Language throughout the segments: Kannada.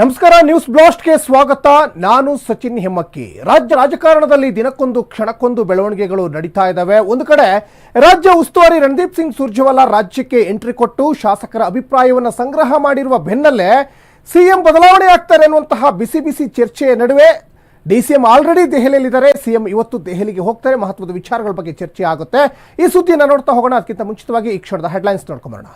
ನಮಸ್ಕಾರ, ನ್ಯೂಸ್ ಬ್ಲಾಸ್ಟ್ಗೆ ಸ್ವಾಗತ. ನಾನು ಸಚಿನ್ ಹೆಮ್ಮಕ್ಕಿ. ರಾಜ್ಯ ರಾಜಕಾರಣದಲ್ಲಿ ದಿನಕ್ಕೊಂದು ಕ್ಷಣಕ್ಕೊಂದು ಬೆಳವಣಿಗೆಗಳು ನಡೀತಾ ಇದ್ದಾವೆ ಒಂದು ಕಡೆ, ರಾಜ್ಯ ಉಸ್ತುವಾರಿ ರಣದೀಪ್ ಸಿಂಗ್ ಸುರ್ಜೇವಾಲಾ ರಾಜ್ಯಕ್ಕೆ ಎಂಟ್ರಿ ಕೊಟ್ಟು ಶಾಸಕರ ಅಭಿಪ್ರಾಯವನ್ನು ಸಂಗ್ರಹ ಮಾಡಿರುವ ಬೆನ್ನಲ್ಲೇ ಸಿಎಂ ಬದಲಾವಣೆ ಆಗ್ತಾರೆ ಅನ್ನುವಂತಹ ಬಿಸಿ ಬಿಸಿ ಚರ್ಚೆಯ ನಡುವೆ ಡಿಸಿಎಂ ಆಲ್ರೆಡಿ ದೆಹಲಿಯಲ್ಲಿದ್ದಾರೆ. ಸಿಎಂ ಇವತ್ತು ದೆಹಲಿಗೆ ಹೋಗ್ತಾರೆ. ಮಹತ್ವದ ವಿಚಾರಗಳ ಬಗ್ಗೆ ಚರ್ಚೆ ಆಗುತ್ತೆ. ಈ ಸುದ್ದಿಯನ್ನು ನೋಡ್ತಾ ಹೋಗೋಣ. ಅದಕ್ಕಿಂತ ಮುಂಚಿತವಾಗಿ ಈ ಕ್ಷಣದ ಹೆಡ್ಲೈನ್ಸ್ ನೋಡ್ಕೊಂಬರೋಣ.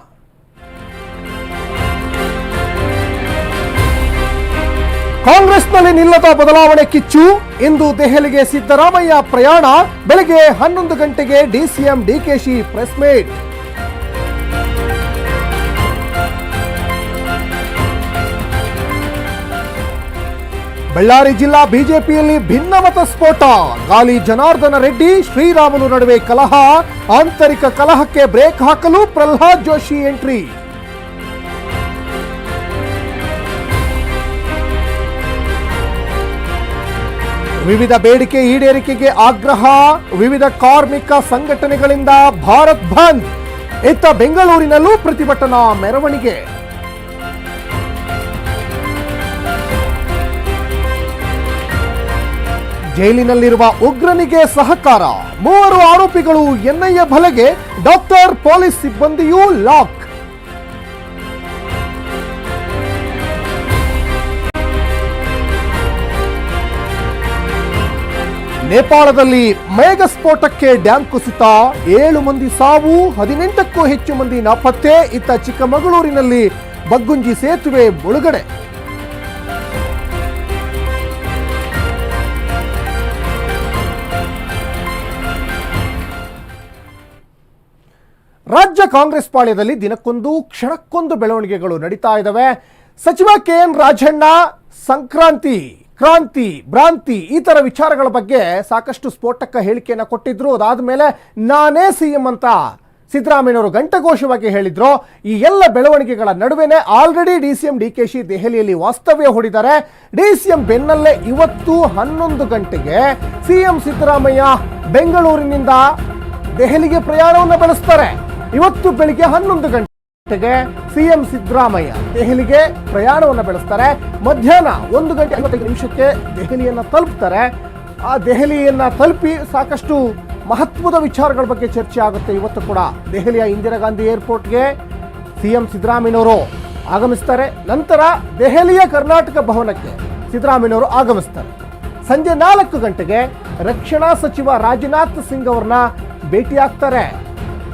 ಕಾಂಗ್ರೆಸ್ನಲ್ಲಿ ನಿಲ್ಲದ ಬದಲಾವಣೆ ಕಿಚ್ಚು. ಇಂದು ದೆಹಲಿಗೆ ಸಿದ್ದರಾಮಯ್ಯ ಪ್ರಯಾಣ. ಬೆಳಗ್ಗೆ ಹನ್ನೊಂದು ಗಂಟೆಗೆ DCM DK Shi press meet. Ballari ಜಿಲ್ಲಾ ಬಿಜೆಪಿಯಲ್ಲಿ ಭಿನ್ನಮತ ಸ್ಫೋಟ. ಗಾಲಿ ಜನಾರ್ದನ ರೆಡ್ಡಿ, ಶ್ರೀರಾಮುಲು ನಡುವೆ ಕಲಹ. ಆಂತರಿಕ ಕಲಹಕ್ಕೆ ಬ್ರೇಕ್ ಹಾಕಲು ಪ್ರಹ್ಲಾದ್ ಜೋಶಿ ಎಂಟ್ರಿ. ವಿವಿಧ ಬೇಡಿಕೆ ಈಡೇರಿಕೆಗೆ ಆಗ್ರಹ, ವಿವಿಧ ಕಾರ್ಮಿಕ ಸಂಘಟನೆಗಳಿಂದ ಭಾರತ್ ಬಂದ್. ಇತ್ತ ಬೆಂಗಳೂರಿನಲ್ಲೂ ಪ್ರತಿಭಟನಾ ಮೆರವಣಿಗೆ. ಜೈಲಿನಲ್ಲಿರುವ ಉಗ್ರನಿಗೆ ಸಹಕಾರ. ಮೂವರು ಆರೋಪಿಗಳು ಎನ್ಐಎ ಬಲೆಗೆ, ಡಾಕ್ಟರ್ ಪೊಲೀಸ್ ಸಿಬ್ಬಂದಿಯೂ ಲಾಕ್. ನೇಪಾಳದಲ್ಲಿ ಮೇಘ ಸ್ಫೋಟಕ್ಕೆ ಡ್ಯಾಂ ಕುಸಿತ ಏಳು ಮಂದಿ ಸಾವು, ಹದಿನೆಂಟಕ್ಕೂ ಹೆಚ್ಚು ಮಂದಿ ನಾಪತ್ತೆ. ಇತ್ತ ಚಿಕ್ಕಮಗಳೂರಿನಲ್ಲಿ ಬಗ್ಗುಂಜಿ ಸೇತುವೆ ಮುಳುಗಡೆ. ರಾಜ್ಯ ಕಾಂಗ್ರೆಸ್ ಪಾಳ್ಯದಲ್ಲಿ ದಿನಕ್ಕೊಂದು, ಕ್ಷಣಕ್ಕೊಂದು ಬೆಳವಣಿಗೆಗಳು ನಡೀತಾ ಇದ್ದಾವೆ ಸಚಿವ ಕೆ ಎನ್ ರಾಜಣ್ಣ, ಸಂಕ್ರಾಂತಿ. ಕ್ರಾಂತಿ, ಭ್ರಾಂತಿ ಈ ಥರ ವಿಚಾರಗಳ ಬಗ್ಗೆ ಸಾಕಷ್ಟು ಸ್ಫೋಟಕ ಹೇಳಿಕೆಯನ್ನು ಕೊಟ್ಟಿದ್ರು. ಅದಾದ ಮೇಲೆ ನಾನೇ ಸಿಎಂ ಅಂತ ಸಿದ್ದರಾಮಯ್ಯವರು ಗಂಟಘೋಷವಾಗಿ ಹೇಳಿದ್ರು. ಈ ಎಲ್ಲ ಬೆಳವಣಿಗೆಗಳ ನಡುವೆನೆ already D C M D K Shi ದೆಹಲಿಯಲ್ಲಿ ವಾಸ್ತವ್ಯ ಹೂಡಿದ್ದಾರೆ. ಡಿ ಸಿ ಎಂ ಬೆನ್ನಲ್ಲೇ ಇವತ್ತು ಹನ್ನೊಂದು ಗಂಟೆಗೆ ಸಿ ಎಂ ಸಿದ್ದರಾಮಯ್ಯ ಬೆಂಗಳೂರಿನಿಂದ ದೆಹಲಿಗೆ ಪ್ರಯಾಣವನ್ನು ಬೆಳೆಸ್ತಾರೆ. ಇವತ್ತು ಬೆಳಿಗ್ಗೆ ಹನ್ನೊಂದು ಗಂಟೆಗೆ ಸಿಎಂ ಸಿದ್ದರಾಮಯ್ಯ ದೆಹಲಿಗೆ ಪ್ರಯಾಣವನ್ನು ಬೆಳೆಸ್ತಾರೆ. ಮಧ್ಯಾಹ್ನ ಒಂದು ಗಂಟೆ ಐವತ್ತೈದು ನಿಮಿಷಕ್ಕೆ ದೆಹಲಿಯನ್ನ ತಲುಪ್ತಾರೆ. ಆ ದೆಹಲಿಯನ್ನ ತಲುಪಿ ಸಾಕಷ್ಟು ಮಹತ್ವದ ವಿಚಾರಗಳ ಬಗ್ಗೆ ಚರ್ಚೆ ಆಗುತ್ತೆ ಇವತ್ತು ಕೂಡ. ದೆಹಲಿಯ ಇಂದಿರಾ ಗಾಂಧಿ ಏರ್ಪೋರ್ಟ್ಗೆ ಸಿಎಂ ಸಿದ್ದರಾಮಯ್ಯನವರು ಆಗಮಿಸ್ತಾರೆ. ನಂತರ ದೆಹಲಿಯ ಕರ್ನಾಟಕ ಭವನಕ್ಕೆ ಸಿದ್ದರಾಮಯ್ಯನವರು ಆಗಮಿಸ್ತಾರೆ. ಸಂಜೆ ನಾಲ್ಕು ಗಂಟೆಗೆ ರಕ್ಷಣಾ ಸಚಿವ ರಾಜನಾಥ್ ಸಿಂಗ್ ಅವ್ರನ್ನ ಭೇಟಿಯಾಗ್ತಾರೆ.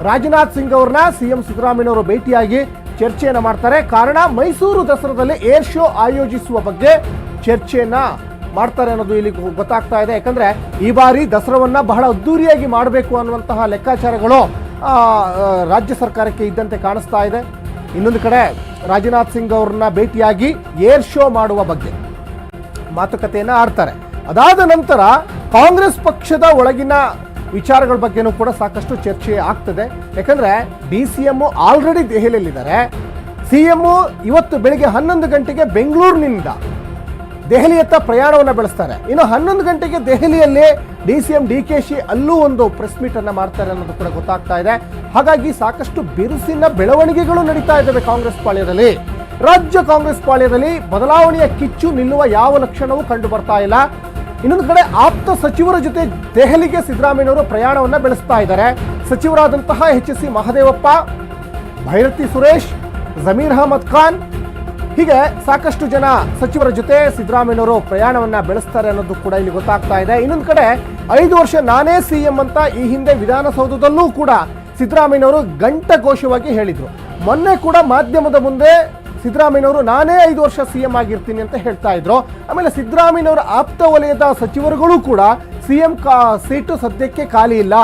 ರಾಜನಾಥ್ ಸಿಂಗ್ ಅವ್ರನ್ನ ಸಿಎಂ ಸಿದ್ದರಾಮಯ್ಯನವರು ಭೇಟಿಯಾಗಿ ಚರ್ಚೆಯನ್ನ ಮಾಡ್ತಾರೆ. ಕಾರಣ ಮೈಸೂರು ದಸರಾದಲ್ಲಿ ಏರ್ ಶೋ ಆಯೋಜಿಸುವ ಬಗ್ಗೆ ಚರ್ಚೆಯನ್ನ ಮಾಡ್ತಾರೆ ಅನ್ನೋದು ಇಲ್ಲಿ ಗೊತ್ತಾಗ್ತಾ ಇದೆ. ಯಾಕಂದ್ರೆ ಈ ಬಾರಿ ದಸರಾವನ್ನ ಬಹಳ ಅದ್ದೂರಿಯಾಗಿ ಮಾಡಬೇಕು ಅನ್ನುವಂತಹ ಲೆಕ್ಕಾಚಾರಗಳು ರಾಜ್ಯ ಸರ್ಕಾರಕ್ಕೆ ಇದ್ದಂತೆ ಕಾಣಿಸ್ತಾ ಇದೆ. ಇನ್ನೊಂದು ಕಡೆ ರಾಜನಾಥ್ ಸಿಂಗ್ ಅವ್ರನ್ನ ಭೇಟಿಯಾಗಿ ಏರ್ ಶೋ ಮಾಡುವ ಬಗ್ಗೆ ಮಾತುಕತೆಯನ್ನ ಆಡ್ತಾರೆ. ಅದಾದ ನಂತರ ಕಾಂಗ್ರೆಸ್ ಪಕ್ಷದ ಒಳಗಿನ ವಿಚಾರಗಳ ಬಗ್ಗೆನೂ ಕೂಡ ಸಾಕಷ್ಟು ಚರ್ಚೆ ಆಗ್ತದೆ. ಯಾಕಂದ್ರೆ ಡಿ ಸಿ ಎಂ ಆಲ್ರೆಡಿ ದೆಹಲಿಯಲ್ಲಿದ್ದಾರೆ. ಸಿ ಎಂ ಇವತ್ತು ಬೆಳಿಗ್ಗೆ ಹನ್ನೊಂದು ಗಂಟೆಗೆ ಬೆಂಗಳೂರಿನಿಂದ ದೆಹಲಿಯತ್ತ ಪ್ರಯಾಣವನ್ನು ಬೆಳೆಸ್ತಾರೆ. ಇನ್ನು ಹನ್ನೊಂದು ಗಂಟೆಗೆ ದೆಹಲಿಯಲ್ಲಿ D C M D K Shi ಅಲ್ಲೂ ಒಂದು ಪ್ರೆಸ್ ಮೀಟ್ ಅನ್ನು ಮಾಡ್ತಾರೆ ಅನ್ನೋದು ಕೂಡ ಗೊತ್ತಾಗ್ತಾ ಇದೆ. ಹಾಗಾಗಿ ಸಾಕಷ್ಟು ಬಿರುಸಿನ ಬೆಳವಣಿಗೆಗಳು ನಡೀತಾ ಇದ್ದಾವೆ ಕಾಂಗ್ರೆಸ್ ಪಾಳ್ಯದಲ್ಲಿ. ರಾಜ್ಯ ಕಾಂಗ್ರೆಸ್ ಪಾಳ್ಯದಲ್ಲಿ ಬದಲಾವಣೆಯ ಕಿಚ್ಚು ನಿಲ್ಲುವ ಯಾವ ಲಕ್ಷಣವೂ ಕಂಡು ಬರ್ತಾ ಇಲ್ಲ. ಇನ್ನೊಂದು ಕಡೆ ಆಪ್ತ ಸಚಿವರ ಜೊತೆ ದೆಹಲಿಗೆ ಸಿದ್ದರಾಮಯ್ಯನವರು ಪ್ರಯಾಣವನ್ನ ಬೆಳೆಸ್ತಾ ಇದ್ದಾರೆ. ಸಚಿವರಾದಂತಹ H S C Mahadevappa, Byrathi Suresh, Zameer Ahmed Khan, ಹೀಗೆ ಸಾಕಷ್ಟು ಜನ ಸಚಿವರ ಜೊತೆ ಸಿದ್ದರಾಮಯ್ಯನವರು ಪ್ರಯಾಣವನ್ನ ಬೆಳೆಸ್ತಾರೆ ಅನ್ನೋದು ಕೂಡ ಇಲ್ಲಿ ಗೊತ್ತಾಗ್ತಾ ಇದೆ. ಇನ್ನೊಂದು ಕಡೆ ಐದು ವರ್ಷ ನಾನೇ ಸಿಎಂ ಅಂತ ಈ ಹಿಂದೆ ವಿಧಾನಸೌಧದಲ್ಲೂ ಕೂಡ ಸಿದ್ದರಾಮಯ್ಯನವರು ಘಂಟಘೋಷವಾಗಿ ಹೇಳಿದ್ರು. ಮೊನ್ನೆ ಕೂಡ ಮಾಧ್ಯಮದ ಮುಂದೆ ಸಿದ್ದರಾಮಯ್ಯನವರು ನಾನೇ ಐದು ವರ್ಷ ಸಿಎಂ ಆಗಿರ್ತೀನಿ ಅಂತ ಹೇಳ್ತಾ ಇದ್ರು. ಆಮೇಲೆ ಸಿದ್ದರಾಮಯ್ಯನವರ ಆಪ್ತ ವಲಯದ ಸಚಿವರುಗಳು ಕೂಡ ಸಿಎಂ ಕಾ, ಸೀಟು ಸದ್ಯಕ್ಕೆ ಖಾಲಿ ಇಲ್ಲ.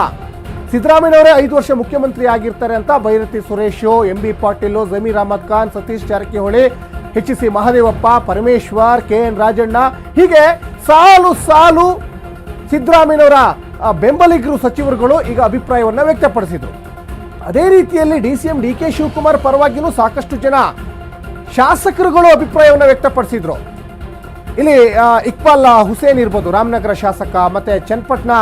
ಸಿದ್ದರಾಮಯ್ಯನವರೇ ಐದು ವರ್ಷ ಮುಖ್ಯಮಂತ್ರಿ ಆಗಿರ್ತಾರೆ ಅಂತ Byrathi Suresh, M B Patil, Zameer Ahmed Khan, Satish Jarkiholi, H C Mahadevappa, Parameshwar, K N Rajanna, ಹೀಗೆ ಸಾಲು ಸಾಲು ಸಿದ್ದರಾಮಯ್ಯನವರ ಬೆಂಬಲಿಗರು ಸಚಿವರುಗಳು ಈಗ ಅಭಿಪ್ರಾಯವನ್ನು ವ್ಯಕ್ತಪಡಿಸಿದರು. ಅದೇ ರೀತಿಯಲ್ಲಿ D C M D K Shivakumar ಪರವಾಗಿಯೂ ಸಾಕಷ್ಟು ಜನ ಶಾಸಕರುಗಳು ಅಭಿಪ್ರಾಯವನ್ನು ವ್ಯಕ್ತಪಡಿಸಿದ್ರು. ಇಲ್ಲಿ ಇಕ್ಬಾಲ್ ಹುಸೇನ್ ಇರ್ಬೋದು, ರಾಮನಗರ ಶಾಸಕ, ಮತ್ತೆ ಚನ್ನಪಟ್ಟಣ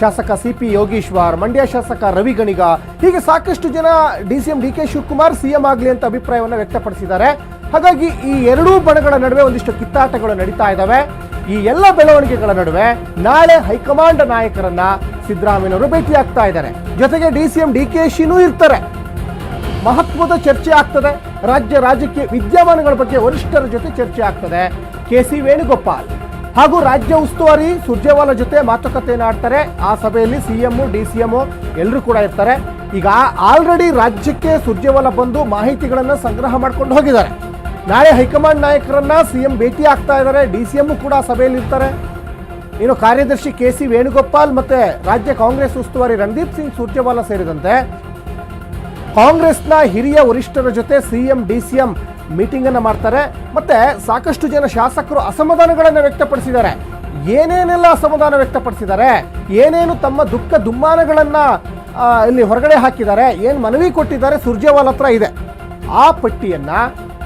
ಶಾಸಕ ಸಿ ಪಿ ಯೋಗೀಶ್ವರ್, ಮಂಡ್ಯ ಶಾಸಕ ರವಿ ಗಣಿಗ, ಹೀಗೆ ಸಾಕಷ್ಟು ಜನ D C M, D K Shivakumar C M ಆಗಲಿ ಅಂತ ಅಭಿಪ್ರಾಯವನ್ನು ವ್ಯಕ್ತಪಡಿಸಿದ್ದಾರೆ. ಹಾಗಾಗಿ ಈ ಎರಡೂ ಬಣಗಳ ನಡುವೆ ಒಂದಿಷ್ಟು ಕಿತ್ತಾಟಗಳು ನಡೀತಾ ಇದ್ದಾವೆ ಈ ಎಲ್ಲ ಬೆಳವಣಿಗೆಗಳ ನಡುವೆ ನಾಳೆ ಹೈಕಮಾಂಡ್ ನಾಯಕರನ್ನ ಸಿದ್ದರಾಮಯ್ಯನವರು ಭೇಟಿಯಾಗ್ತಾ ಇದ್ದಾರೆ. ಜೊತೆಗೆ D C M, D K ಶಿನೂ ಇರ್ತಾರೆ. ಮಹತ್ವದ ಚರ್ಚೆ ಆಗ್ತದೆ. ರಾಜ್ಯ ರಾಜಕೀಯ ವಿದ್ಯಮಾನಗಳ ಬಗ್ಗೆ ವರಿಷ್ಠರ ಜೊತೆ ಚರ್ಚೆ ಆಗ್ತದೆ. K C Venugopal. ಹಾಗೂ ರಾಜ್ಯ ಉಸ್ತುವಾರಿ ಸುರ್ಜೇವಾಲ ಜೊತೆ ಮಾತುಕತೆಯನ್ನು ಆಡ್ತಾರೆ. ಆ ಸಭೆಯಲ್ಲಿ C M D C M ಎಲ್ಲರೂ ಕೂಡ ಇರ್ತಾರೆ. ಈಗ ಆಲ್ರೆಡಿ ರಾಜ್ಯಕ್ಕೆ ಸುರ್ಜೇವಾಲ ಬಂದು ಮಾಹಿತಿಗಳನ್ನು ಸಂಗ್ರಹ ಮಾಡ್ಕೊಂಡು ಹೋಗಿದ್ದಾರೆ. ನಾಳೆ ಹೈಕಮಾಂಡ್ ನಾಯಕರನ್ನ ಸಿಎಂ ಭೇಟಿ ಆಗ್ತಾ ಇದ್ದಾರೆ. ಡಿ ಸಿ ಎಂ ಕೂಡ ಸಭೆಯಲ್ಲಿ ಇರ್ತಾರೆ. ಇನ್ನು ಕಾರ್ಯದರ್ಶಿ ಕೆ ಸಿ ವೇಣುಗೋಪಾಲ್ ಮತ್ತೆ ರಾಜ್ಯ ಕಾಂಗ್ರೆಸ್ ಉಸ್ತುವಾರಿ ರಣದೀಪ್ ಸಿಂಗ್ ಸುರ್ಜೇವಾಲ ಸೇರಿದಂತೆ ಕಾಂಗ್ರೆಸ್ನ ಹಿರಿಯ ವರಿಷ್ಠರ ಜೊತೆ ಸಿಎಂ, ಡಿಸಿಎಂ ಮೀಟಿಂಗ್ ಅನ್ನ ಮಾಡ್ತಾರೆ. ಮತ್ತೆ ಸಾಕಷ್ಟು ಜನ ಶಾಸಕರು ಅಸಮಾಧಾನಗಳನ್ನು ವ್ಯಕ್ತಪಡಿಸಿದ್ದಾರೆ. ಏನೇನೆಲ್ಲ ಅಸಮಾಧಾನ ವ್ಯಕ್ತಪಡಿಸಿದ್ದಾರೆ? ಏನೇನು ತಮ್ಮ ದುಃಖ ದುಮ್ಮಾನಗಳನ್ನ ಇಲ್ಲಿ ಹೊರಗಡೆ ಹಾಕಿದ್ದಾರೆ? ಏನು ಮನವಿ ಕೊಟ್ಟಿದ್ದಾರೆ? ಸುರ್ಜೇವಾಲ್ ಹತ್ರ ಇದೆ. ಆ ಪಟ್ಟಿಯನ್ನ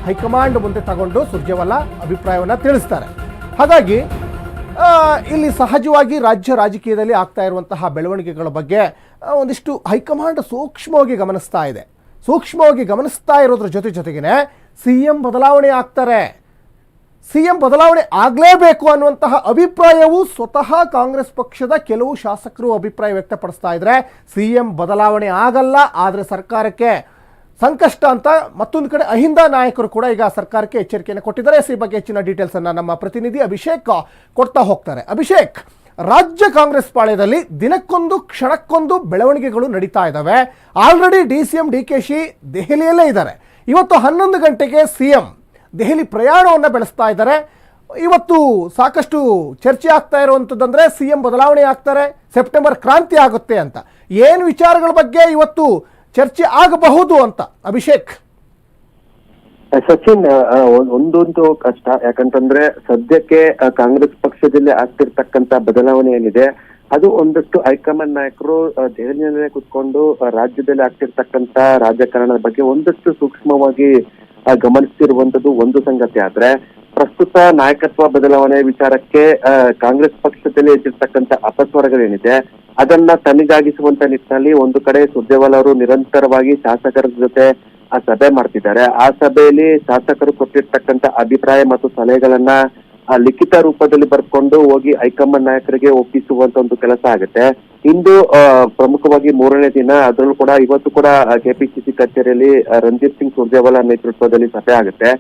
ಹೈಕಮಾಂಡ್ ಮುಂದೆ ತಗೊಂಡು ಸುರ್ಜೇವಾಲ ಅಭಿಪ್ರಾಯವನ್ನ ತಿಳಿಸ್ತಾರೆ. ಹಾಗಾಗಿ ಇಲ್ಲಿ ಸಹಜವಾಗಿ ರಾಜ್ಯ ರಾಜಕೀಯದಲ್ಲಿ ಆಗ್ತಾ ಇರುವಂತಹ ಬೆಳವಣಿಗೆಗಳ ಬಗ್ಗೆ ಒಂದಿಷ್ಟು ಹೈಕಮಾಂಡ್ ಸೂಕ್ಷ್ಮವಾಗಿ ಗಮನಿಸ್ತಾ ಇದೆ. ಸೂಕ್ಷ್ಮವಾಗಿ ಗಮನಿಸ್ತಾ ಇರೋದ್ರ ಜೊತೆ ಜೊತೆಗೇನೆ ಸಿ ಎಂ ಬದಲಾವಣೆ ಆಗ್ತಾರೆ. ಸಿ ಎಂ ಬದಲಾವಣೆ ಆಗಲೇಬೇಕು ಅನ್ನುವಂತಹ ಅಭಿಪ್ರಾಯವು ಸ್ವತಃ ಕಾಂಗ್ರೆಸ್ ಪಕ್ಷದ ಕೆಲವು ಶಾಸಕರು ಅಭಿಪ್ರಾಯ ವ್ಯಕ್ತಪಡಿಸ್ತಾ ಇದ್ರೆ ಸಿ ಎಂ ಬದಲಾವಣೆ ಆಗಲ್ಲ, ಆದರೆ ಸರ್ಕಾರಕ್ಕೆ ಸಂಕಷ್ಟ ಅಂತ ಮತ್ತೊಂದು ಕಡೆ ಅಹಿಂದ ನಾಯಕರು ಕೂಡ ಈಗ ಸರ್ಕಾರಕ್ಕೆ ಎಚ್ಚರಿಕೆಯನ್ನು ಕೊಟ್ಟಿದ್ದಾರೆ. ಈ ಬಗ್ಗೆ ಹೆಚ್ಚಿನ ಡೀಟೇಲ್ಸ್ ಅನ್ನ ನಮ್ಮ ಪ್ರತಿನಿಧಿ ಅಭಿಷೇಕ್ ಕೊಡ್ತಾ ಹೋಗ್ತಾರೆ. ಅಭಿಷೇಕ್, ರಾಜ್ಯ ಕಾಂಗ್ರೆಸ್ ಪಾಳ್ಯದಲ್ಲಿ ದಿನಕ್ಕೊಂದು, ಕ್ಷಣಕ್ಕೊಂದು ಬೆಳವಣಿಗೆಗಳು ನಡೀತಾ ಇದ್ದಾವೆ already D C M D K Shi ದೆಹಲಿಯಲ್ಲೇ ಇದ್ದಾರೆ. ಇವತ್ತು ಹನ್ನೊಂದು ಗಂಟೆಗೆ ಸಿ ಎಂ ದೆಹಲಿ ಪ್ರಯಾಣವನ್ನು ಬೆಳೆಸ್ತಾ ಇದ್ದಾರೆ. ಇವತ್ತು ಸಾಕಷ್ಟು ಚರ್ಚೆ ಆಗ್ತಾ ಇರುವಂಥದ್ದಂದ್ರೆ ಸಿ ಎಂ ಬದಲಾವಣೆ ಆಗ್ತಾರೆ. ಸೆಪ್ಟೆಂಬರ್ ಕ್ರಾಂತಿ ಆಗುತ್ತೆ ಅಂತ. ಏನು ವಿಚಾರಗಳ ಬಗ್ಗೆ ಇವತ್ತು ಚರ್ಚೆ ಆಗಬಹುದು ಅಂತ. ಅಭಿಷೇಕ್. ಸಚಿನ್ ಒಂದೊಂದು ಕಷ್ಟ. ಯಾಕಂತಂದ್ರೆ ಸದ್ಯಕ್ಕೆ ಕಾಂಗ್ರೆಸ್ ಪಕ್ಷದಲ್ಲಿ ಆಗ್ತಿರ್ತಕ್ಕಂತ ಬದಲಾವಣೆ ಏನಿದೆ, ಅದು ಒಂದಷ್ಟು ಹೈಕಮಾಂಡ್ ನಾಯಕರು ದೆಹಲಿಯಲ್ಲೇ ಕುತ್ಕೊಂಡು ರಾಜ್ಯದಲ್ಲಿ ಆಗ್ತಿರ್ತಕ್ಕಂತ ರಾಜಕಾರಣದ ಬಗ್ಗೆ ಒಂದಷ್ಟು ಸೂಕ್ಷ್ಮವಾಗಿ ಗಮನಿಸ್ತಿರುವಂತದ್ದು ಒಂದು ಸಂಗತಿ ಆದ್ರೆ, ಪ್ರಸ್ತುತ ನಾಯಕತ್ವ ಬದಲಾವಣೆ ವಿಚಾರಕ್ಕೆ ಕಾಂಗ್ರೆಸ್ ಪಕ್ಷದಲ್ಲಿ ಎದ್ದಿರ್ತಕ್ಕಂತ ಅಪಸ್ವರಗಳೇನಿದೆ ಅದನ್ನ ತನಿಗಾಗಿಸುವಂತ ನಿಟ್ಟಿನಲ್ಲಿ ಒಂದು ಕಡೆ ಸುರ್ಜೇವಾಲ ಅವರು ನಿರಂತರವಾಗಿ ಶಾಸಕರ ಜೊತೆ ಆ ಸಭೆ ಮಾಡ್ತಿದ್ದಾರೆ. ಆ ಸಭೆಯಲ್ಲಿ ಶಾಸಕರು ಕೊಟ್ಟಿರ್ತಕ್ಕಂತ ಅಭಿಪ್ರಾಯ ಮತ್ತು ಸಲಹೆಗಳನ್ನ ಲಿಖಿತ ರೂಪದಲ್ಲಿ ಬರ್ಕೊಂಡು ಹೋಗಿ ಹೈಕಮಾಂಡ್ ನಾಯಕರಿಗೆ ಒಪ್ಪಿಸುವಂತ ಒಂದು ಕೆಲಸ ಆಗುತ್ತೆ. ಇಂದು ಪ್ರಮುಖವಾಗಿ ಮೂರನೇ ದಿನ ಅದರಲ್ಲೂ ಕೂಡ ಇವತ್ತು ಕೂಡ ಕೆಪಿಸಿಸಿ ಕಚೇರಿಯಲ್ಲಿ ರಂಜಿತ್ ಸಿಂಗ್ ಸುರ್ಜೇವಾಲಾ ನೇತೃತ್ವದಲ್ಲಿ ಸಭೆ ಆಗುತ್ತೆ.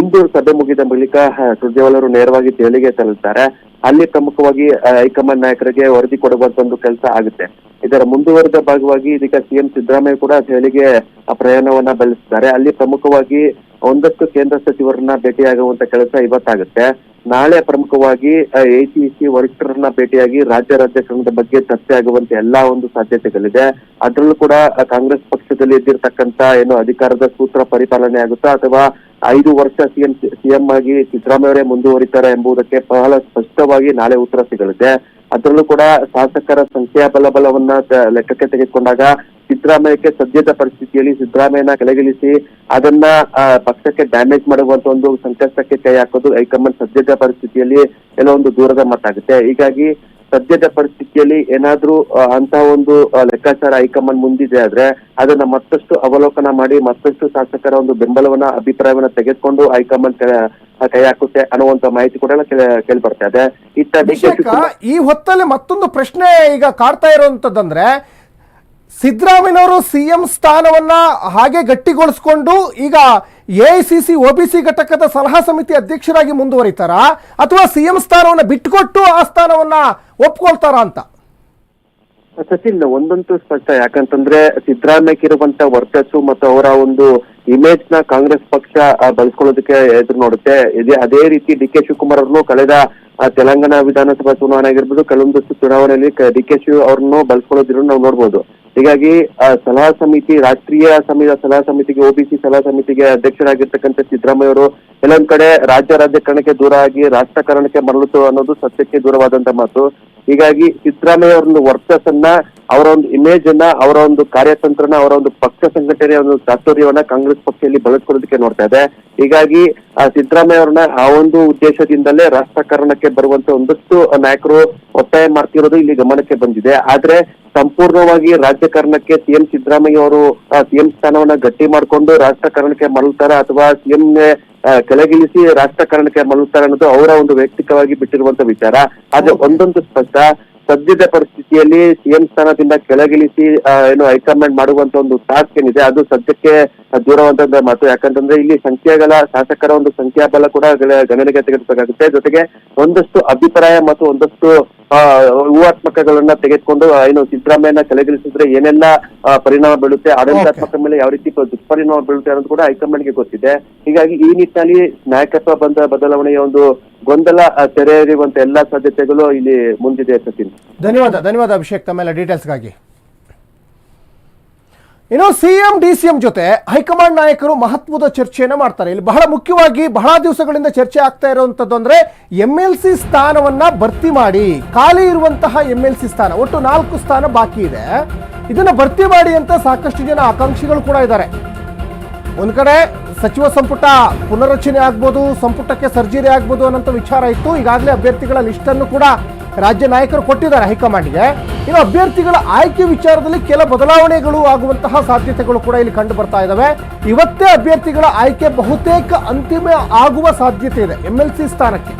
ಇಂದು ಸಭೆ ಮುಗಿದ ಬಳಿಕ ಸುರ್ಜೇವಾಲ ಅವರು ನೇರವಾಗಿ ದೆಹಲಿಗೆ ತೆರಳುತ್ತಾರೆ. ಅಲ್ಲಿ ಪ್ರಮುಖವಾಗಿ ಹೈಕಮಾಂಡ್ ನಾಯಕರಿಗೆ ವರದಿ ಕೊಡುವಂತ ಒಂದು ಕೆಲಸ ಆಗುತ್ತೆ. ಇದರ ಮುಂದುವರೆದ ಭಾಗವಾಗಿ ಇದೀಗ ಸಿಎಂ ಸಿದ್ದರಾಮಯ್ಯ ಕೂಡ ದೆಹಲಿಗೆ ಪ್ರಯಾಣವನ್ನ ಬೆಳೆಸಿದ್ದಾರೆ ಅಲ್ಲಿ ಪ್ರಮುಖವಾಗಿ ಒಂದಷ್ಟು ಕೇಂದ್ರ ಸಚಿವರನ್ನ ಭೇಟಿಯಾಗುವಂತ ಕೆಲಸ ಇವತ್ತಾಗುತ್ತೆ. ನಾಳೆ ಪ್ರಮುಖವಾಗಿ ಎಸಿಸಿ ವರಿಷ್ಠರನ್ನ ಭೇಟಿಯಾಗಿ ರಾಜ್ಯ ರಾಜಕಾರಣದ ಬಗ್ಗೆ ಚರ್ಚೆ ಆಗುವಂತ ಎಲ್ಲಾ ಒಂದು ಸಾಧ್ಯತೆಗಳಿದೆ. ಅದರಲ್ಲೂ ಕೂಡ ಕಾಂಗ್ರೆಸ್ ಪಕ್ಷದಲ್ಲಿ ಇದ್ದಿರ್ತಕ್ಕಂತ ಏನು ಅಧಿಕಾರದ ಸೂತ್ರ ಪರಿಪಾಲನೆ ಆಗುತ್ತಾ ಅಥವಾ ಐದು ವರ್ಷ ಸಿಎಂ ಸಿಎಂ ಆಗಿ ಸಿದ್ದರಾಮಯ್ಯವರೇ ಮುಂದುವರಿತಾರೆ ಎಂಬುದಕ್ಕೆ ಬಹಳ ಸ್ಪಷ್ಟವಾಗಿ ನಾಳೆ ಉತ್ತರ ಸಿಗಲಿದೆ. ಅದರಲ್ಲೂ ಕೂಡ ಶಾಸಕರ ಸಂಖ್ಯಾ ಬಲಬಲವನ್ನ ಲೆಕ್ಕಕ್ಕೆ ತೆಗೆದುಕೊಂಡಾಗ ಸಿದ್ದರಾಮಯ್ಯಕ್ಕೆ ಸದ್ಯದ ಪರಿಸ್ಥಿತಿಯಲ್ಲಿ ಸಿದ್ದರಾಮಯ್ಯನ ಕೆಳಗಿಳಿಸಿ ಅದನ್ನ ಪಕ್ಷಕ್ಕೆ ಡ್ಯಾಮೇಜ್ ಮಾಡುವಂತ ಒಂದು ಸಂಕಷ್ಟಕ್ಕೆ ಕೈ ಹಾಕೋದು ಹೈಕಮಾಂಡ್ ಸದ್ಯದ ಪರಿಸ್ಥಿತಿಯಲ್ಲಿ ಕೆಲವೊಂದು ದೂರದ ಮಟ್ಟಾಗುತ್ತೆ ಹೀಗಾಗಿ ಸದ್ಯದ ಪರಿಸ್ಥಿತಿಯಲ್ಲಿ ಏನಾದ್ರೂ ಅಂತ ಒಂದು ಲೆಕ್ಕಾಚಾರ ಹೈಕಮಾಂಡ್ ಮುಂದಿದೆ ಆದ್ರೆ ಅದನ್ನ ಮತ್ತಷ್ಟು ಅವಲೋಕನ ಮಾಡಿ ಮತ್ತಷ್ಟು ಶಾಸಕರ ಒಂದು ಬೆಂಬಲವನ್ನ ಅಭಿಪ್ರಾಯವನ್ನ ತೆಗೆದುಕೊಂಡು ಹೈಕಮಾಂಡ್ ಕೆ- ಹಾಕುತ್ತೆ ಅನ್ನುವಂತ ಮಾಹಿತಿ ಕೂಡ ಕೇಳಿ ಬರ್ತಾ ಇದೆ. ಇತ್ತ ಈ ಹೊತ್ತಲ್ಲಿ ಮತ್ತೊಂದು ಪ್ರಶ್ನೆ ಈಗ ಕಾಡ್ತಾ ಇರುವಂತದ್ದಂದ್ರೆ ಸಿದ್ದರಾಮಯ್ಯನವರು ಸಿಎಂ ಸ್ಥಾನವನ್ನ ಹಾಗೆ ಗಟ್ಟಿಗೊಳಿಸ್ಕೊಂಡು ಈಗ ಎಐಸಿಸಿ, ಒಬಿಸಿ ಘಟಕದ ಸಲಹಾ ಸಮಿತಿ ಅಧ್ಯಕ್ಷರಾಗಿ ಮುಂದುವರಿತಾರಾ? ಅಥವಾ ಸಿಎಂ ಸ್ಥಾನವನ್ನ ಬಿಟ್ಟುಕೊಟ್ಟು ಆ ಸ್ಥಾನವನ್ನ ಒಪ್ಕೊಳ್ತಾರಾ ಅಂತ? ಸಚಿನ್, ಒಂದಂತೂ ಸ್ಪಷ್ಟ. ಯಾಕಂತಂದ್ರೆ ಸಿದ್ದರಾಮಯ್ಯಕಿರುವಂತ ವರ್ಚಸ್ಸು ಮತ್ತು ಅವರ ಒಂದು ಇಮೇಜ್ನ ಕಾಂಗ್ರೆಸ್ ಪಕ್ಷ ಬಳಸ್ಕೊಳ್ಳೋದಕ್ಕೆ ಎದುರು ನೋಡುತ್ತೆ. ಇದೇ, ಅದೇ ರೀತಿ ಡಿ ಕೆ ಶಿವಕುಮಾರ್ ಅವ್ರನ್ನು ಕಳೆದ ತೆಲಂಗಾಣ ವಿಧಾನಸಭಾ ಚುನಾವಣೆ ಆಗಿರ್ಬೋದು ಕೆಲವೊಂದಷ್ಟು ಚುನಾವಣೆಯಲ್ಲಿ ಡಿ ಕೆ ಶಿವ್ ಅವ್ರನ್ನು ಬಳಸ್ಕೊಳ್ಳೋದಿರೋ ನಾವು ನೋಡ್ಬೋದು. ಹೀಗಾಗಿ ಸಲಹಾ ಸಮಿತಿ, ರಾಷ್ಟ್ರೀಯ ಸಮಿತಿ, ಸಲಹಾ ಸಮಿತಿಗೆ ಒಬಿಸಿ ಸಲಹಾ ಸಮಿತಿಗೆ ಅಧ್ಯಕ್ಷರಾಗಿರ್ತಕ್ಕಂಥ ಸಿದ್ದರಾಮಯ್ಯ ಅವರು ಕೆಲವೊಂದ್ ಕಡೆ ರಾಜ್ಯ ರಾಜಕಾರಣಕ್ಕೆ ದೂರ ಆಗಿ ರಾಷ್ಟ್ರಕಾರಣಕ್ಕೆ ಮರಳುತ್ತು ಅನ್ನೋದು ಸತ್ಯಕ್ಕೆ ದೂರವಾದಂತ ಮಾತು. ಹೀಗಾಗಿ ಸಿದ್ದರಾಮಯ್ಯ ಅವರ ಒಂದು ವರ್ಚಸ್ಸನ್ನ, ಅವರ ಒಂದು ಇಮೇಜ್ ಅನ್ನ ಅವರ ಒಂದು ಕಾರ್ಯತಂತ್ರನ, ಅವರ ಒಂದು ಪಕ್ಷ ಸಂಘಟನೆಯ ಒಂದು ಚಾತುರ್ಯವನ್ನ ಕಾಂಗ್ರೆಸ್ ಪಕ್ಷದಲ್ಲಿ ಬಳಸ್ಕೊಳ್ಳೋದಕ್ಕೆ ನೋಡ್ತಾ ಇದೆ. ಹೀಗಾಗಿ ಸಿದ್ದರಾಮಯ್ಯ ಅವರನ್ನ ಆ ಒಂದು ಉದ್ದೇಶದಿಂದಲೇ ರಾಜಕಾರಣಕ್ಕೆ ಬರುವಂತ ಒಂದಷ್ಟು ನಾಯಕರು ಒತ್ತಾಯ ಮಾಡ್ತಿರೋದು ಇಲ್ಲಿ ಗಮನಕ್ಕೆ ಬಂದಿದೆ. ಆದ್ರೆ ಸಂಪೂರ್ಣವಾಗಿ ರಾಜಕಾರಣಕ್ಕೆ ಸಿಎಂ ಸಿದ್ದರಾಮಯ್ಯ ಅವರು ಸಿಎಂ ಸ್ಥಾನವನ್ನ ಗಟ್ಟಿ ಮಾಡಿಕೊಂಡು ರಾಜಕಾರಣಕ್ಕೆ ಮರಳ್ತಾರ ಅಥವಾ ಸಿಎಂ ಕೆಳಗಿಳಿಸಿ ರಾಷ್ಟ್ರಕಾರಣಕ್ಕೆ ಮಲಗ್ತಾರೆ ಅನ್ನೋದು ಅವರ ಒಂದು ವೈಯಕ್ತಿಕವಾಗಿ ಬಿಟ್ಟಿರುವಂತ ವಿಚಾರ. ಆದ್ರೆ ಒಂದೊಂದು ಸ್ಪಷ್ಟ ಸದ್ಯದ ಪರಿಸ್ಥಿತಿಯಲ್ಲಿ ಸಿಎಂ ಸ್ಥಾನದಿಂದ ಕೆಳಗಿಳಿಸಿ ಏನು ಹೈಕಮಾಂಡ್ ಮಾಡುವಂತ ಒಂದು ಟಾಸ್ಕ್ ಏನಿದೆ ಅದು ಸದ್ಯಕ್ಕೆ ದೂರವಂತ ಮಾತು. ಯಾಕಂತಂದ್ರೆ ಇಲ್ಲಿ ಸಂಖ್ಯೆಗಳ ಶಾಸಕರ ಒಂದು ಸಂಖ್ಯಾಬಲ ಕೂಡ ಗಣ- ಗಣನೆಗೆ ತೆಗೆದುಬೇಕಾಗುತ್ತೆ ಜೊತೆಗೆ ಒಂದಷ್ಟು ಅಭಿಪ್ರಾಯ ಮತ್ತು ಒಂದಷ್ಟು ಊಹಾತ್ಮಕಗಳನ್ನ ತೆಗೆದುಕೊಂಡು ಏನು ಸಿದ್ದರಾಮಯ್ಯನ ಕೆಳಗಿಳಿಸಿದ್ರೆ ಏನೆಲ್ಲ ಪರಿಣಾಮ ಬೀಳುತ್ತೆ ಆಡಳಿತಾತ್ಮಕ ಮೇಲೆ ಯಾವ ರೀತಿ ದುಷ್ಪರಿಣಾಮ ಬೀಳುತ್ತೆ ಅನ್ನೋದು ಕೂಡ ಹೈಕಮಾಂಡ್ಗೆ ಗೊತ್ತಿದೆ. ಹೀಗಾಗಿ ಈ ನಿಟ್ಟಿನಲ್ಲಿ ನಾಯಕತ್ವ ಬಂದ ಬದಲಾವಣೆಯ ಒಂದು ಗೊಂದಲ ತೆರೆಯುವಂತ ತೆರೆ ಎಳೆಯುವಂತ ಎಲ್ಲಾ ಸಾಧ್ಯತೆಗಳು ಇಲ್ಲಿ ಮುಂದಿದೆ ಸಚಿನ್ ಧನ್ಯವಾದ ಧನ್ಯವಾದ ಅಭಿಷೇಕ್ ತಮ್ಮೆಲ್ಲ ಡೀಟೇಲ್ಸ್ಗಾಗಿ ಇನ್ನು ಸಿಎಂ ಡಿ ಸಿಎಂ ಜೊತೆ ಹೈಕಮಾಂಡ್ ನಾಯಕರು ಮಹತ್ವದ ಚರ್ಚೆಯನ್ನು ಮಾಡ್ತಾರೆ. ಇಲ್ಲಿ ಬಹಳ ಮುಖ್ಯವಾಗಿ ಬಹಳ ದಿವಸಗಳಿಂದ ಚರ್ಚೆ ಆಗ್ತಾ ಇರುವಂತದ್ದು ಅಂದ್ರೆ ಎಂ ಎಲ್ ಸಿ ಸ್ಥಾನವನ್ನ ಭರ್ತಿ ಮಾಡಿ, ಖಾಲಿ ಇರುವಂತಹ ಎಂ ಎಲ್ ಸಿ ಸ್ಥಾನ, ಒಟ್ಟು ನಾಲ್ಕು ಸ್ಥಾನ ಬಾಕಿ ಇದೆ. ಇದನ್ನ ಭರ್ತಿ ಮಾಡಿ ಅಂತ ಸಾಕಷ್ಟು ಜನ ಆಕಾಂಕ್ಷಿಗಳು ಕೂಡ ಇದ್ದಾರೆ. ಒಂದ್ ಕಡೆ ಸಚಿವ ಸಂಪುಟ ಪುನರ್ರಚನೆ ಆಗ್ಬೋದು, ಸಂಪುಟಕ್ಕೆ ಸರ್ಜರಿ ಆಗ್ಬೋದು ಅನ್ನೋಂಥ ವಿಚಾರ ಇತ್ತು. ಈಗಾಗಲೇ ಅಭ್ಯರ್ಥಿಗಳ ಲಿಸ್ಟ್ ಅನ್ನು ಕೂಡ ರಾಜ್ಯ ನಾಯಕರು ಕೊಟ್ಟಿದ್ದಾರೆ ಹೈಕಮಾಂಡ್ಗೆ. ಇನ್ನು ಅಭ್ಯರ್ಥಿಗಳ ಆಯ್ಕೆ ವಿಚಾರದಲ್ಲಿ ಕೆಲ ಬದಲಾವಣೆಗಳು ಆಗುವಂತಹ ಸಾಧ್ಯತೆಗಳು ಕೂಡ ಇಲ್ಲಿ ಕಂಡು ಬರ್ತಾ ಇದ್ದಾವೆ ಇವತ್ತೇ ಅಭ್ಯರ್ಥಿಗಳ ಆಯ್ಕೆ ಬಹುತೇಕ ಅಂತಿಮ ಆಗುವ ಸಾಧ್ಯತೆ ಇದೆ ಎಂ ಎಲ್ ಸಿ ಸ್ಥಾನಕ್ಕೆ.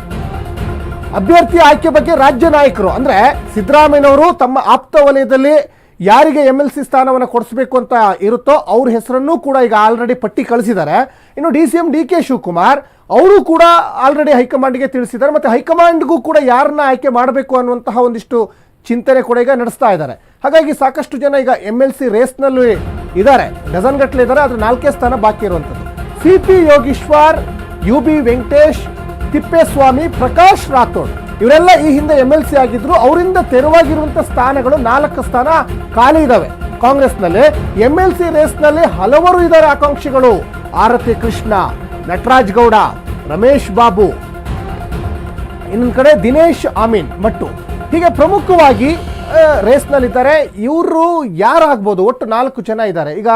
ಅಭ್ಯರ್ಥಿ ಆಯ್ಕೆ ಬಗ್ಗೆ ರಾಜ್ಯ ನಾಯಕರು, ಅಂದ್ರೆ ಸಿದ್ದರಾಮಯ್ಯನವರು ತಮ್ಮ ಆಪ್ತ ವಲಯದಲ್ಲಿ ಯಾರಿಗೆ ಎಂ ಎಲ್ ಸಿ ಸ್ಥಾನವನ್ನು ಕೊಡಿಸ್ಬೇಕು ಅಂತ ಇರುತ್ತೋ ಅವ್ರ ಹೆಸರನ್ನು ಕೂಡ ಈಗ ಆಲ್ರೆಡಿ ಪಟ್ಟಿ ಕಳಿಸಿದ್ದಾರೆ. ಇನ್ನು D C M D K Shivakumar, ಅವರು ಕೂಡ ಆಲ್ರೆಡಿ ಹೈಕಮಾಂಡ್ಗೆ ತಿಳಿಸಿದ್ದಾರೆ. ಮತ್ತು ಹೈಕಮಾಂಡ್ಗೂ ಕೂಡ ಯಾರನ್ನ ಆಯ್ಕೆ ಮಾಡಬೇಕು ಅನ್ನುವಂತಹ ಒಂದಿಷ್ಟು ಚಿಂತನೆ ಕೂಡ ಈಗ ನಡೆಸ್ತಾ ಇದ್ದಾರೆ. ಹಾಗಾಗಿ ಸಾಕಷ್ಟು ಜನ ಈಗ ಎಂ ಎಲ್ ಸಿ ರೇಸ್ನಲ್ಲಿ ಇದ್ದಾರೆ. ಡಜನ್ ಗಟ್ಟಲೆ ಇದ್ದಾರೆ, ಆದರೆ ನಾಲ್ಕೇ ಸ್ಥಾನ ಬಾಕಿ ಇರುವಂಥದ್ದು C P Yogeshwar U B Venkatesh, Thippeswamy, Prakash Rathod. ಇವರೆಲ್ಲ ಈ ಹಿಂದೆ ಎಂ ಎಲ್ ಸಿ ಆಗಿದ್ರು, ಅವರಿಂದ ತೆರವಾಗಿರುವಂತ ಸ್ಥಾನಗಳು ನಾಲ್ಕು ಸ್ಥಾನ ಖಾಲಿ ಇದಾವೆ. ಕಾಂಗ್ರೆಸ್ನಲ್ಲಿ ಎಂ ಎಲ್ ಸಿ ರೇಸ್ನಲ್ಲಿ ಹಲವರು ಇದ್ದಾರೆ ಆಕಾಂಕ್ಷಿಗಳು. ಆರತಿ ಕೃಷ್ಣ, ನಟರಾಜ್ ಗೌಡ, ರಮೇಶ್ ಬಾಬು. ಇನ್ನೊಂದು ಕಡೆ ದಿನೇಶ್ ಆಮೀನ್, ಮಟ್ಟು. ಹೀಗೆ ಪ್ರಮುಖವಾಗಿ ರೇಸ್ನಲ್ಲಿದ್ದಾರೆ. ಇವರು ಯಾರಾಗ್ಬೋದು? ಒಟ್ಟು ನಾಲ್ಕು ಜನ ಇದ್ದಾರೆ. ಈಗ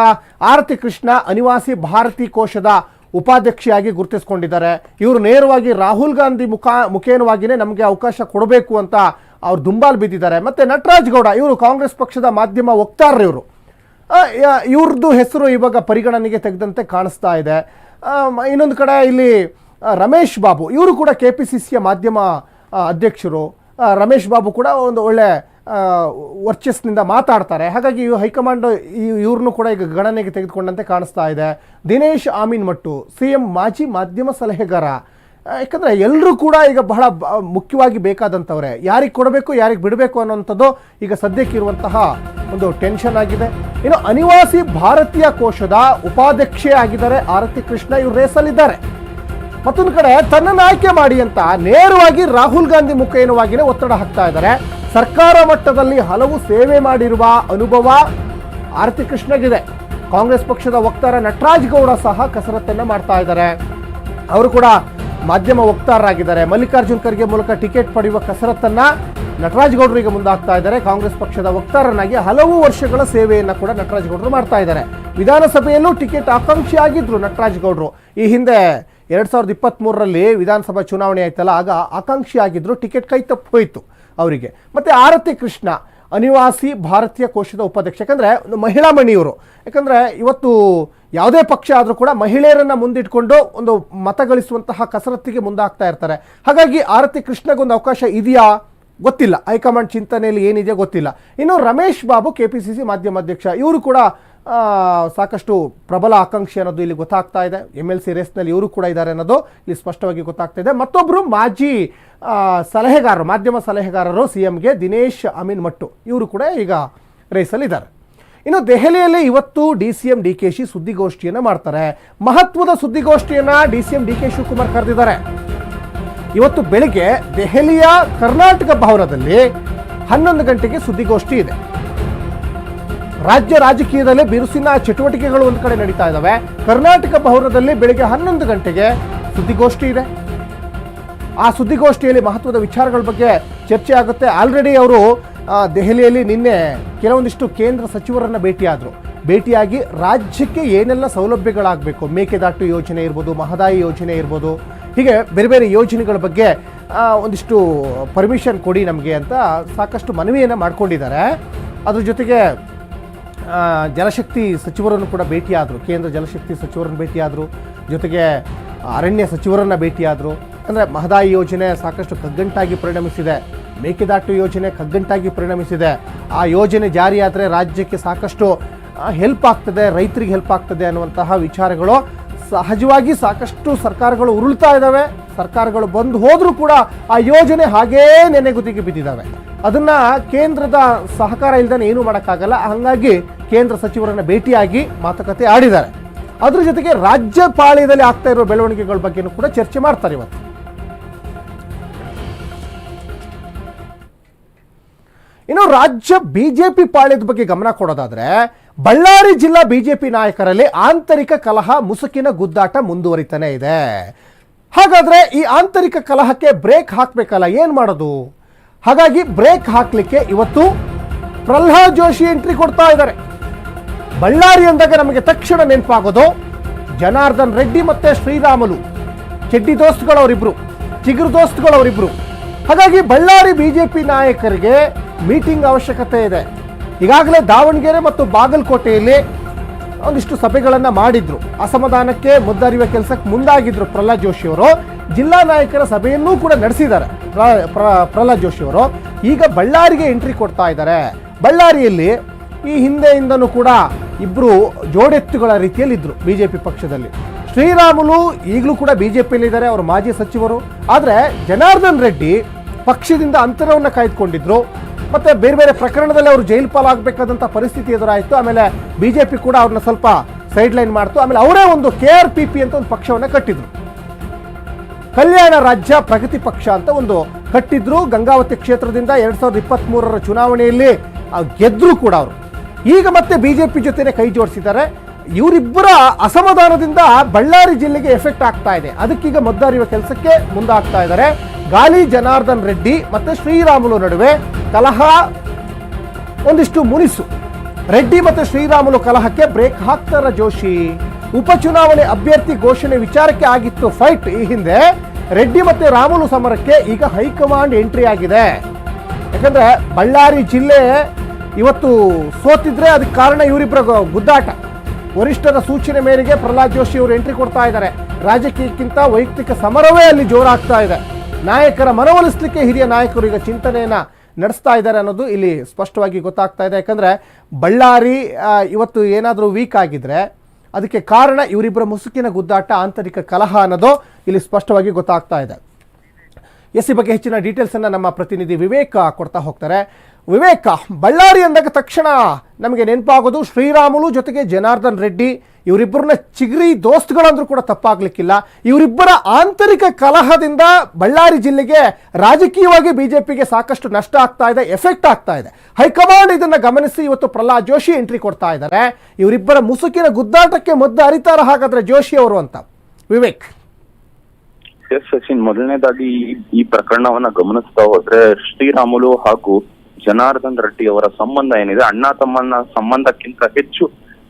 ಆರತಿ ಕೃಷ್ಣ, ಅನಿವಾಸಿ ಭಾರತಿ ಕೋಶದ ಉಪಾಧ್ಯಕ್ಷೆಯಾಗಿ ಗುರುತಿಸ್ಕೊಂಡಿದ್ದಾರೆ. ಇವರು ನೇರವಾಗಿ ರಾಹುಲ್ ಗಾಂಧಿ ಮುಖ ಮುಖೇನವಾಗಿಯೇ ನಮಗೆ ಅವಕಾಶ ಕೊಡಬೇಕು ಅಂತ ಅವ್ರು ದುಂಬಾಲ್ ಬಿದ್ದಿದ್ದಾರೆ. ಮತ್ತೆ ನಟರಾಜ್ ಗೌಡ, ಇವರು ಕಾಂಗ್ರೆಸ್ ಪಕ್ಷದ ಮಾಧ್ಯಮ ವಕ್ತಾರರು ಇವರು. ಇವ್ರದ್ದು ಹೆಸರು ಇವಾಗ ಪರಿಗಣನೆಗೆ ತೆಗೆದಂತೆ ಕಾಣಿಸ್ತಾ ಇದೆ. ಇನ್ನೊಂದು ಕಡೆ ಇಲ್ಲಿ ರಮೇಶ್ ಬಾಬು, ಇವರು ಕೂಡ ಕೆ ಪಿ ಸಿ ಸಿಯ ಮಾಧ್ಯಮ ಅಧ್ಯಕ್ಷರು. ರಮೇಶ್ ಬಾಬು ಕೂಡ ಒಂದು ಒಳ್ಳೆ ವರ್ಚಸ್ನಿಂದ ಮಾತಾಡ್ತಾರೆ. ಹಾಗಾಗಿ ಹೈಕಮಾಂಡ್ ಇವ್ರನ್ನೂ ಕೂಡ ಈಗ ಗಣನೆಗೆ ತೆಗೆದುಕೊಂಡಂತೆ ಕಾಣಿಸ್ತಾ ಇದೆ. ದಿನೇಶ್ ಆಮೀನ್ ಮಟ್ಟು ಸಿ ಎಂ ಮಾಜಿ ಮಾಧ್ಯಮ ಸಲಹೆಗಾರ. ಯಾಕಂದರೆ ಎಲ್ಲರೂ ಕೂಡ ಈಗ ಬಹಳ ಮುಖ್ಯವಾಗಿ ಬೇಕಾದಂಥವ್ರೆ. ಯಾರಿಗೆ ಕೊಡಬೇಕು, ಯಾರಿಗೆ ಬಿಡಬೇಕು ಅನ್ನೋಂಥದ್ದು ಈಗ ಸದ್ಯಕ್ಕಿರುವಂತಹ ಒಂದು ಟೆನ್ಷನ್ ಆಗಿದೆ. ಇನ್ನು ಅನಿವಾಸಿ ಭಾರತೀಯ ಕೋಶದ ಉಪಾಧ್ಯಕ್ಷೆ ಆಗಿದ್ದಾರೆ ಆರತಿ ಕೃಷ್ಣ. ಇವರು ರೇಸಲ್ಲಿದ್ದಾರೆ ಮತ್ತೊಂದು ಕಡೆ ತನ್ನನ್ನು ಆಯ್ಕೆ ಮಾಡಿ ಅಂತ ನೇರವಾಗಿ ರಾಹುಲ್ ಗಾಂಧಿ ಮುಖೇನವಾಗಿಯೇ ಒತ್ತಡ ಹಾಕ್ತಾ ಇದ್ದಾರೆ. ಸರ್ಕಾರ ಮಟ್ಟದಲ್ಲಿ ಹಲವು ಸೇವೆ ಮಾಡಿರುವ ಅನುಭವ ಆರತಿ ಕೃಷ್ಣಗಿದೆ. ಕಾಂಗ್ರೆಸ್ ಪಕ್ಷದ ವಕ್ತಾರ ನಟರಾಜ್ ಗೌಡ ಸಹ ಕಸರತ್ತನ್ನು ಮಾಡ್ತಾ ಇದ್ದಾರೆ. ಅವರು ಕೂಡ ಮಾಧ್ಯಮ ವಕ್ತಾರರಾಗಿದ್ದಾರೆ. ಮಲ್ಲಿಕಾರ್ಜುನ್ ಖರ್ಗೆ ಮೂಲಕ ಟಿಕೆಟ್ ಪಡೆಯುವ ಕಸರತ್ತನ್ನ ನಟರಾಜ್ ಗೌಡರು ಈಗ ಮುಂದಾಗ್ತಾ ಇದ್ದಾರೆ. ಕಾಂಗ್ರೆಸ್ ಪಕ್ಷದ ವಕ್ತಾರನಾಗಿ ಹಲವು ವರ್ಷಗಳ ಸೇವೆಯನ್ನು ಕೂಡ ನಟರಾಜ್ ಗೌಡರು ಮಾಡ್ತಾ ಇದ್ದಾರೆ. ವಿಧಾನಸಭೆಯಲ್ಲೂ ಟಿಕೆಟ್ ಆಕಾಂಕ್ಷಿ ಆಗಿದ್ರು ನಟರಾಜ್ ಗೌಡರು. ಈ ಹಿಂದೆ ಎರಡ್ ಸಾವಿರದ ಇಪ್ಪತ್ತ್ಮೂರರಲ್ಲಿ ವಿಧಾನಸಭಾ ಚುನಾವಣೆ ಆಯ್ತಲ್ಲ, ಆಗ ಆಕಾಂಕ್ಷಿ ಆಗಿದ್ರು ಟಿಕೆಟ್ ಕೈ ತಪ್ಪೋಯ್ತು ಅವರಿಗೆ. ಮತ್ತು ಆರತಿ ಕೃಷ್ಣ, ಅನಿವಾಸಿ ಭಾರತೀಯ ಕೋಶದ ಉಪಾಧ್ಯಕ್ಷ, ಯಾಕಂದರೆ ಒಂದು ಮಹಿಳಾ ಮಣಿಯವರು. ಯಾಕಂದರೆ ಇವತ್ತು ಯಾವುದೇ ಪಕ್ಷ ಆದರೂ ಕೂಡ ಮಹಿಳೆಯರನ್ನು ಮುಂದಿಟ್ಕೊಂಡು ಒಂದು ಮತ ಗಳಿಸುವಂತಹ ಕಸರತ್ತಿಗೆ ಮುಂದಾಗ್ತಾ ಇರ್ತಾರೆ. ಹಾಗಾಗಿ ಆರತಿ ಕೃಷ್ಣಗೊಂದು ಅವಕಾಶ ಇದೆಯಾ? ಗೊತ್ತಿಲ್ಲ. ಹೈಕಮಾಂಡ್ ಚಿಂತನೆಯಲ್ಲಿ ಏನಿದೆ ಗೊತ್ತಿಲ್ಲ. ಇನ್ನು Ramesh Babu K P C C ಮಾಧ್ಯಮಾಧ್ಯಕ್ಷ ಇವರು ಕೂಡ ಸಾಕಷ್ಟು ಪ್ರಬಲ ಆಕಾಂಕ್ಷಿ ಅನ್ನೋದು ಇಲ್ಲಿ ಗೊತ್ತಾಗ್ತಾ ಇದೆ. ಎಂ ಎಲ್ ಸಿ ರೇಸ್ನಲ್ಲಿ ಇವರು ಕೂಡ ಇದ್ದಾರೆ ಅನ್ನೋದು ಇಲ್ಲಿ ಸ್ಪಷ್ಟವಾಗಿ ಗೊತ್ತಾಗ್ತಾ ಇದೆ. ಮತ್ತೊಬ್ಬರು ಮಾಜಿ ಸಲಹೆಗಾರರು, ಮಾಧ್ಯಮ ಸಲಹೆಗಾರರು ಸಿ ಎಂಗೆ ದಿನೇಶ್, ಅಮೀನ್ ಮಟ್ಟು ಇವರು ಕೂಡ ಈಗ ರೇಸಲ್ಲಿದ್ದಾರೆ ಇನ್ನು ದೆಹಲಿಯಲ್ಲಿ ಇವತ್ತು D C M D K Shi ಸುದ್ದಿಗೋಷ್ಠಿಯನ್ನು ಮಾಡ್ತಾರೆ. ಮಹತ್ವದ ಸುದ್ದಿಗೋಷ್ಠಿಯನ್ನ D C M D K Shivakumar ಕರೆದಿದ್ದಾರೆ. ಇವತ್ತು ಬೆಳಿಗ್ಗೆ ದೆಹಲಿಯ ಕರ್ನಾಟಕ ಭವನದಲ್ಲಿ ಹನ್ನೊಂದು ಗಂಟೆಗೆ ಸುದ್ದಿಗೋಷ್ಠಿ ಇದೆ. ರಾಜ್ಯ ರಾಜಕೀಯದಲ್ಲಿ ಬಿರುಸಿನ ಚಟುವಟಿಕೆಗಳು ಒಂದು ಕಡೆ ನಡೀತಾ ಇದ್ದಾವೆ ಕರ್ನಾಟಕ ಭವನದಲ್ಲಿ ಬೆಳಿಗ್ಗೆ ಹನ್ನೊಂದು ಗಂಟೆಗೆ ಸುದ್ದಿಗೋಷ್ಠಿ ಇದೆ. ಆ ಸುದ್ದಿಗೋಷ್ಠಿಯಲ್ಲಿ ಮಹತ್ವದ ವಿಚಾರಗಳ ಬಗ್ಗೆ ಚರ್ಚೆ ಆಗುತ್ತೆ. ಆಲ್ರೆಡಿ ಅವರು ದೆಹಲಿಯಲ್ಲಿ ನಿನ್ನೆ ಕೆಲವೊಂದಿಷ್ಟು ಕೇಂದ್ರ ಸಚಿವರನ್ನ ಭೇಟಿಯಾದರು. ಭೇಟಿಯಾಗಿ ರಾಜ್ಯಕ್ಕೆ ಏನೆಲ್ಲ ಸೌಲಭ್ಯಗಳಾಗಬೇಕು? ಮೇಕೆದಾಟು ಯೋಜನೆ ಇರ್ಬೋದು, ಮಹದಾಯಿ ಯೋಜನೆ ಇರ್ಬೋದು, ಹೀಗೆ ಬೇರೆ ಬೇರೆ ಯೋಜನೆಗಳ ಬಗ್ಗೆ ಒಂದಿಷ್ಟು ಪರ್ಮಿಷನ್ ಕೊಡಿ ನಮಗೆ ಅಂತ ಸಾಕಷ್ಟು ಮನವಿಯನ್ನು ಮಾಡ್ಕೊಂಡಿದ್ದಾರೆ. ಅದ್ರ ಜೊತೆಗೆ ಜಲಶಕ್ತಿ ಸಚಿವರನ್ನು ಕೂಡ ಭೇಟಿಯಾದರು. ಕೇಂದ್ರ ಜಲಶಕ್ತಿ ಸಚಿವರನ್ನು ಭೇಟಿಯಾದರು. ಜೊತೆಗೆ ಅರಣ್ಯ ಸಚಿವರನ್ನು ಭೇಟಿಯಾದರು. ಅಂದರೆ ಮಹದಾಯಿ ಯೋಜನೆ ಸಾಕಷ್ಟು ಕಗ್ಗಂಟಾಗಿ ಪರಿಣಮಿಸಿದೆ. ಮೇಕೆದಾಟು ಯೋಜನೆ ಕಗ್ಗಂಟಾಗಿ ಪರಿಣಮಿಸಿದೆ. ಆ ಯೋಜನೆ ಜಾರಿಯಾದರೆ ರಾಜ್ಯಕ್ಕೆ ಸಾಕಷ್ಟು ಹೆಲ್ಪ್ ಆಗ್ತದೆ, ರೈತರಿಗೆ ಹೆಲ್ಪ್ ಆಗ್ತದೆ ಅನ್ನುವಂತಹ ವಿಚಾರಗಳು ಸಹಜವಾಗಿ ಸಾಕಷ್ಟು ಸರ್ಕಾರಗಳು ಉರುಳ್ತಾ ಇದ್ದಾವೆ. ಸರ್ಕಾರಗಳು ಬಂದು ಹೋದರೂ ಕೂಡ ಆ ಯೋಜನೆ ಹಾಗೇ ನೆನೆಗುದಿಗೆ ಬಿದ್ದಿದ್ದಾವೆ. ಅದನ್ನ ಕೇಂದ್ರದ ಸಹಕಾರ ಇಲ್ದೇ ಏನೂ ಮಾಡೋಕ್ಕಾಗಲ್ಲ. ಹಾಗಾಗಿ ಕೇಂದ್ರ ಸಚಿವರನ್ನ ಭೇಟಿಯಾಗಿ ಮಾತುಕತೆ ಆಡಿದ್ದಾರೆ. ಅದ್ರ ಜೊತೆಗೆ ರಾಜ್ಯ ಪಾಳ್ಯದಲ್ಲಿ ಆಗ್ತಾ ಇರೋ ಬೆಳವಣಿಗೆಗಳ ಬಗ್ಗೆನೂ ಕೂಡ ಚರ್ಚೆ ಮಾಡ್ತಾರೆ ಇವತ್ತು. ರಾಜ್ಯ ಬಿಜೆಪಿ ಪಾಳ್ಯದ ಬಗ್ಗೆ ಗಮನ ಕೊಡೋದಾದ್ರೆ, ಬಳ್ಳಾರಿ ಜಿಲ್ಲಾ ಬಿಜೆಪಿ ನಾಯಕರಲ್ಲಿ ಆಂತರಿಕ ಕಲಹ ಮುಸುಕಿನ ಗುದ್ದಾಟ ಮುಂದುವರಿತಾನೆ ಇದೆ. ಹಾಗಾದ್ರೆ ಈ ಆಂತರಿಕ ಕಲಹಕ್ಕೆ ಬ್ರೇಕ್ ಹಾಕ್ಬೇಕಲ್ಲ, ಏನ್ ಮಾಡೋದು? ಹಾಗಾಗಿ ಬ್ರೇಕ್ ಹಾಕ್ಲಿಕ್ಕೆ ಇವತ್ತು ಪ್ರಹ್ಲಾದ್ ಜೋಶಿ ಎಂಟ್ರಿ ಕೊಡ್ತಾ ಇದ್ದಾರೆ. ಬಳ್ಳಾರಿ ಅಂದಾಗ ನಮಗೆ ತಕ್ಷಣ ನೆನಪಾಗೋದು ಜನಾರ್ದನ್ ರೆಡ್ಡಿ ಮತ್ತೆ ಶ್ರೀರಾಮಲು. ಚೆಡ್ಡಿ ದೋಸ್ತ್ಗಳವರಿಬ್ರು, ಚಿಗುರು ದೋಸ್ತ್ಗಳವರಿಬ್ರು. ಹಾಗಾಗಿ ಬಳ್ಳಾರಿ ಬಿಜೆಪಿ ನಾಯಕರಿಗೆ ಮೀಟಿಂಗ್ ಅವಶ್ಯಕತೆ ಇದೆ. ಈಗಾಗಲೇ ದಾವಣಗೆರೆ ಮತ್ತು ಬಾಗಲಕೋಟೆಯಲ್ಲಿ ಒಂದಿಷ್ಟು ಸಭೆಗಳನ್ನು ಮಾಡಿದ್ರು. ಅಸಮಾಧಾನಕ್ಕೆ ಮುದ್ದರಿಯುವ ಕೆಲಸಕ್ಕೆ ಮುಂದಾಗಿದ್ರು ಪ್ರಹ್ಲಾದ್ ಜೋಶಿ ಅವರು. ಜಿಲ್ಲಾ ನಾಯಕರ ಸಭೆಯನ್ನೂ ಕೂಡ ನಡೆಸಿದ್ದಾರೆ ಪ್ರ- ಪ್ರ- ಪ್ರಹ್ಲಾದ್ ಜೋಶಿ ಅವರು. ಈಗ ಬಳ್ಳಾರಿಗೆ ಎಂಟ್ರಿ ಕೊಡ್ತಾ ಇದ್ದಾರೆ. ಬಳ್ಳಾರಿಯಲ್ಲಿ ಈ ಹಿಂದೆಯಿಂದನೂ ಕೂಡ ಇಬ್ಬರು ಜೋಡೆತ್ತುಗಳ ರೀತಿಯಲ್ಲಿ ಜೆ ಬಿಜೆಪಿ ಪಕ್ಷದಲ್ಲಿ. ಶ್ರೀರಾಮುಲು ಈಗಲೂ ಕೂಡ ಬಿಜೆಪಿಯಲ್ಲಿ ಇದ್ದಾರೆ ಅವರು ಮಾಜಿ ಸಚಿವರು. ಆದರೆ ಜನಾರ್ದನ್ ರೆಡ್ಡಿ ಪಕ್ಷದಿಂದ ಅಂತರವನ್ನು ಕಾಯ್ದುಕೊಂಡಿದ್ರು. ಮತ್ತೆ ಬೇರೆ ಬೇರೆ ಪ್ರಕರಣದಲ್ಲಿ ಅವರು ಜೈಲು ಪಾಲಾಗಬೇಕಾದಂಥ ಪರಿಸ್ಥಿತಿ ಎದುರಾಯಿತು. ಆಮೇಲೆ ಬಿಜೆಪಿ ಕೂಡ ಅವ್ರನ್ನ ಸ್ವಲ್ಪ ಸೈಡ್ ಲೈನ್ ಮಾಡ್ತು. ಆಮೇಲೆ ಅವರೇ ಒಂದು ಕೆ ಆರ್ ಪಿ ಪಿ ಅಂತ ಒಂದು ಪಕ್ಷವನ್ನು ಕಟ್ಟಿದ್ರು. ಕಲ್ಯಾಣ ರಾಜ್ಯ ಪ್ರಗತಿ ಪಕ್ಷ ಅಂತ ಒಂದು ಕಟ್ಟಿದ್ರು. ಗಂಗಾವತಿ ಕ್ಷೇತ್ರದಿಂದ ಎರಡ್ ಸಾವಿರದ ಇಪ್ಪತ್ತ್ಮೂರರ ಚುನಾವಣೆಯಲ್ಲಿ ಗೆದ್ದರು ಕೂಡ ಅವರು. ಈಗ ಮತ್ತೆ ಬಿಜೆಪಿ ಜೊತೆನೆ ಕೈ ಜೋಡಿಸಿದ್ದಾರೆ. ಇವರಿಬ್ಬರ ಅಸಮಾಧಾನದಿಂದ ಬಳ್ಳಾರಿ ಜಿಲ್ಲೆಗೆ ಎಫೆಕ್ಟ್ ಆಗ್ತಾ ಇದೆ. ಅದಕ್ಕೀಗ ಮದ್ದರಿಯುವ ಕೆಲಸಕ್ಕೆ ಮುಂದಾಗ್ತಾ ಇದ್ದಾರೆ. ಗಾಲಿ ಜನಾರ್ದನ್ ರೆಡ್ಡಿ ಮತ್ತು ಶ್ರೀರಾಮುಲು ನಡುವೆ ಕಲಹ, ಒಂದಿಷ್ಟು ಮುನಿಸು. ರೆಡ್ಡಿ ಮತ್ತು ಶ್ರೀರಾಮುಲು ಕಲಹಕ್ಕೆ ಬ್ರೇಕ್ ಹಾಕ್ತಾರ ಜೋಶಿ? ಉಪಚುನಾವಣೆ ಅಭ್ಯರ್ಥಿ ಘೋಷಣೆ ವಿಚಾರಕ್ಕೆ ಆಗಿತ್ತು ಫೈಟ್. ಈ ಹಿಂದೆ ರೆಡ್ಡಿ ಮತ್ತು ರಾಮುಲು ಸಮರಕ್ಕೆ ಈಗ ಹೈಕಮಾಂಡ್ ಎಂಟ್ರಿ ಆಗಿದೆ. ಯಾಕಂದ್ರೆ ಬಳ್ಳಾರಿ ಜಿಲ್ಲೆ ಇವತ್ತು ಸೋತಿದ್ರೆ ಅದಕ್ಕೆ ಕಾರಣ ಇವರಿಬ್ಬರ ಗುದ್ದಾಟ. ವರಿಷ್ಠರ ಸೂಚನೆ ಮೇರೆಗೆ ಪ್ರಹ್ಲಾದ್ ಜೋಶಿ ಅವರು ಎಂಟ್ರಿ ಕೊಡ್ತಾ ಇದ್ದಾರೆ. ರಾಜಕೀಯಕ್ಕಿಂತ ವೈಯಕ್ತಿಕ ಸಮರವೇ ಅಲ್ಲಿ ಜೋರಾಗ್ತಾ ಇದೆ. ನಾಯಕರ ಮನವೊಲಿಸಲಿಕ್ಕೆ ಹಿರಿಯ ನಾಯಕರು ಈಗ ಚಿಂತನೆಯನ್ನ ನಡೆಸ್ತಾ ಇದ್ದಾರೆ ಅನ್ನೋದು ಇಲ್ಲಿ ಸ್ಪಷ್ಟವಾಗಿ ಗೊತ್ತಾಗ್ತಾ ಇದೆ. ಯಾಕಂದ್ರೆ ಬಳ್ಳಾರಿ ಇವತ್ತು ಏನಾದರೂ ವೀಕ್ ಆಗಿದ್ರೆ ಅದಕ್ಕೆ ಕಾರಣ ಇವರಿಬ್ಬರ ಮುಸುಕಿನ ಗುದ್ದಾಟ, ಆಂತರಿಕ ಕಲಹ ಅನ್ನೋದು ಇಲ್ಲಿ ಸ್ಪಷ್ಟವಾಗಿ ಗೊತ್ತಾಗ್ತಾ ಇದೆ. ಎಸ್ ಈ ಬಗ್ಗೆ ಹೆಚ್ಚಿನ ಡೀಟೇಲ್ಸ್ ಅನ್ನ ನಮ್ಮ ಪ್ರತಿನಿಧಿ ವಿವೇಕ್ ಕೊಡ್ತಾ ಹೋಗ್ತಾರೆ. ವಿವೇಕ್, ಬಳ್ಳಾರಿ ಅಂದಾಗ ತಕ್ಷಣ ನಮಗೆ ನೆನಪಾಗೋದು ಶ್ರೀರಾಮುಲು ಜೊತೆಗೆ ಜನಾರ್ದನ್ ರೆಡ್ಡಿ, ಇವರಿಬ್ಬರನ್ನ ಚಿಗ್ರಿ ದೋಸ್ತ್ಗಳಂದ್ರೂ ಕೂಡ ತಪ್ಪಾಗ್ಲಿಕ್ಕಿಲ್ಲ. ಇವರಿಬ್ಬರ ಆಂತರಿಕ ಕಲಹದಿಂದ ಬಳ್ಳಾರಿ ಜಿಲ್ಲೆಗೆ ರಾಜಕೀಯವಾಗಿ ಬಿಜೆಪಿಗೆ ಸಾಕಷ್ಟು ನಷ್ಟ ಆಗ್ತಾ ಇದೆ, ಎಫೆಕ್ಟ್ ಆಗ್ತಾ ಇದೆ. ಹೈಕಮಾಂಡ್ ಇದನ್ನ ಗಮನಿಸಿ ಇವತ್ತು ಪ್ರಹ್ಲಾದ್ ಜೋಶಿ ಎಂಟ್ರಿ ಕೊಡ್ತಾ ಇದ್ದಾರೆ. ಇವರಿಬ್ಬರ ಮುಸುಕಿನ ಗುದ್ದಾಟಕ್ಕೆ ಮದ್ದು ಅರಿತಾರ ಹಾಗಾದ್ರೆ ಜೋಶಿ ಅವರು ಅಂತ. ವಿವೇಕ್. ಸಚಿನ್, ಮೊದಲನೇದಾಗಿ ಈ ಪ್ರಕರಣವನ್ನ ಗಮನಿಸ್ತಾ ಹೋದ್ರೆ ಶ್ರೀರಾಮುಲು ಹಾಗೂ ಜನಾರ್ದನ್ ರೆಡ್ಡಿ ಅವರ ಸಂಬಂಧ ಏನಿದೆ, ಅಣ್ಣ ತಮ್ಮನ ಸಂಬಂಧಕ್ಕಿಂತ ಹೆಚ್ಚು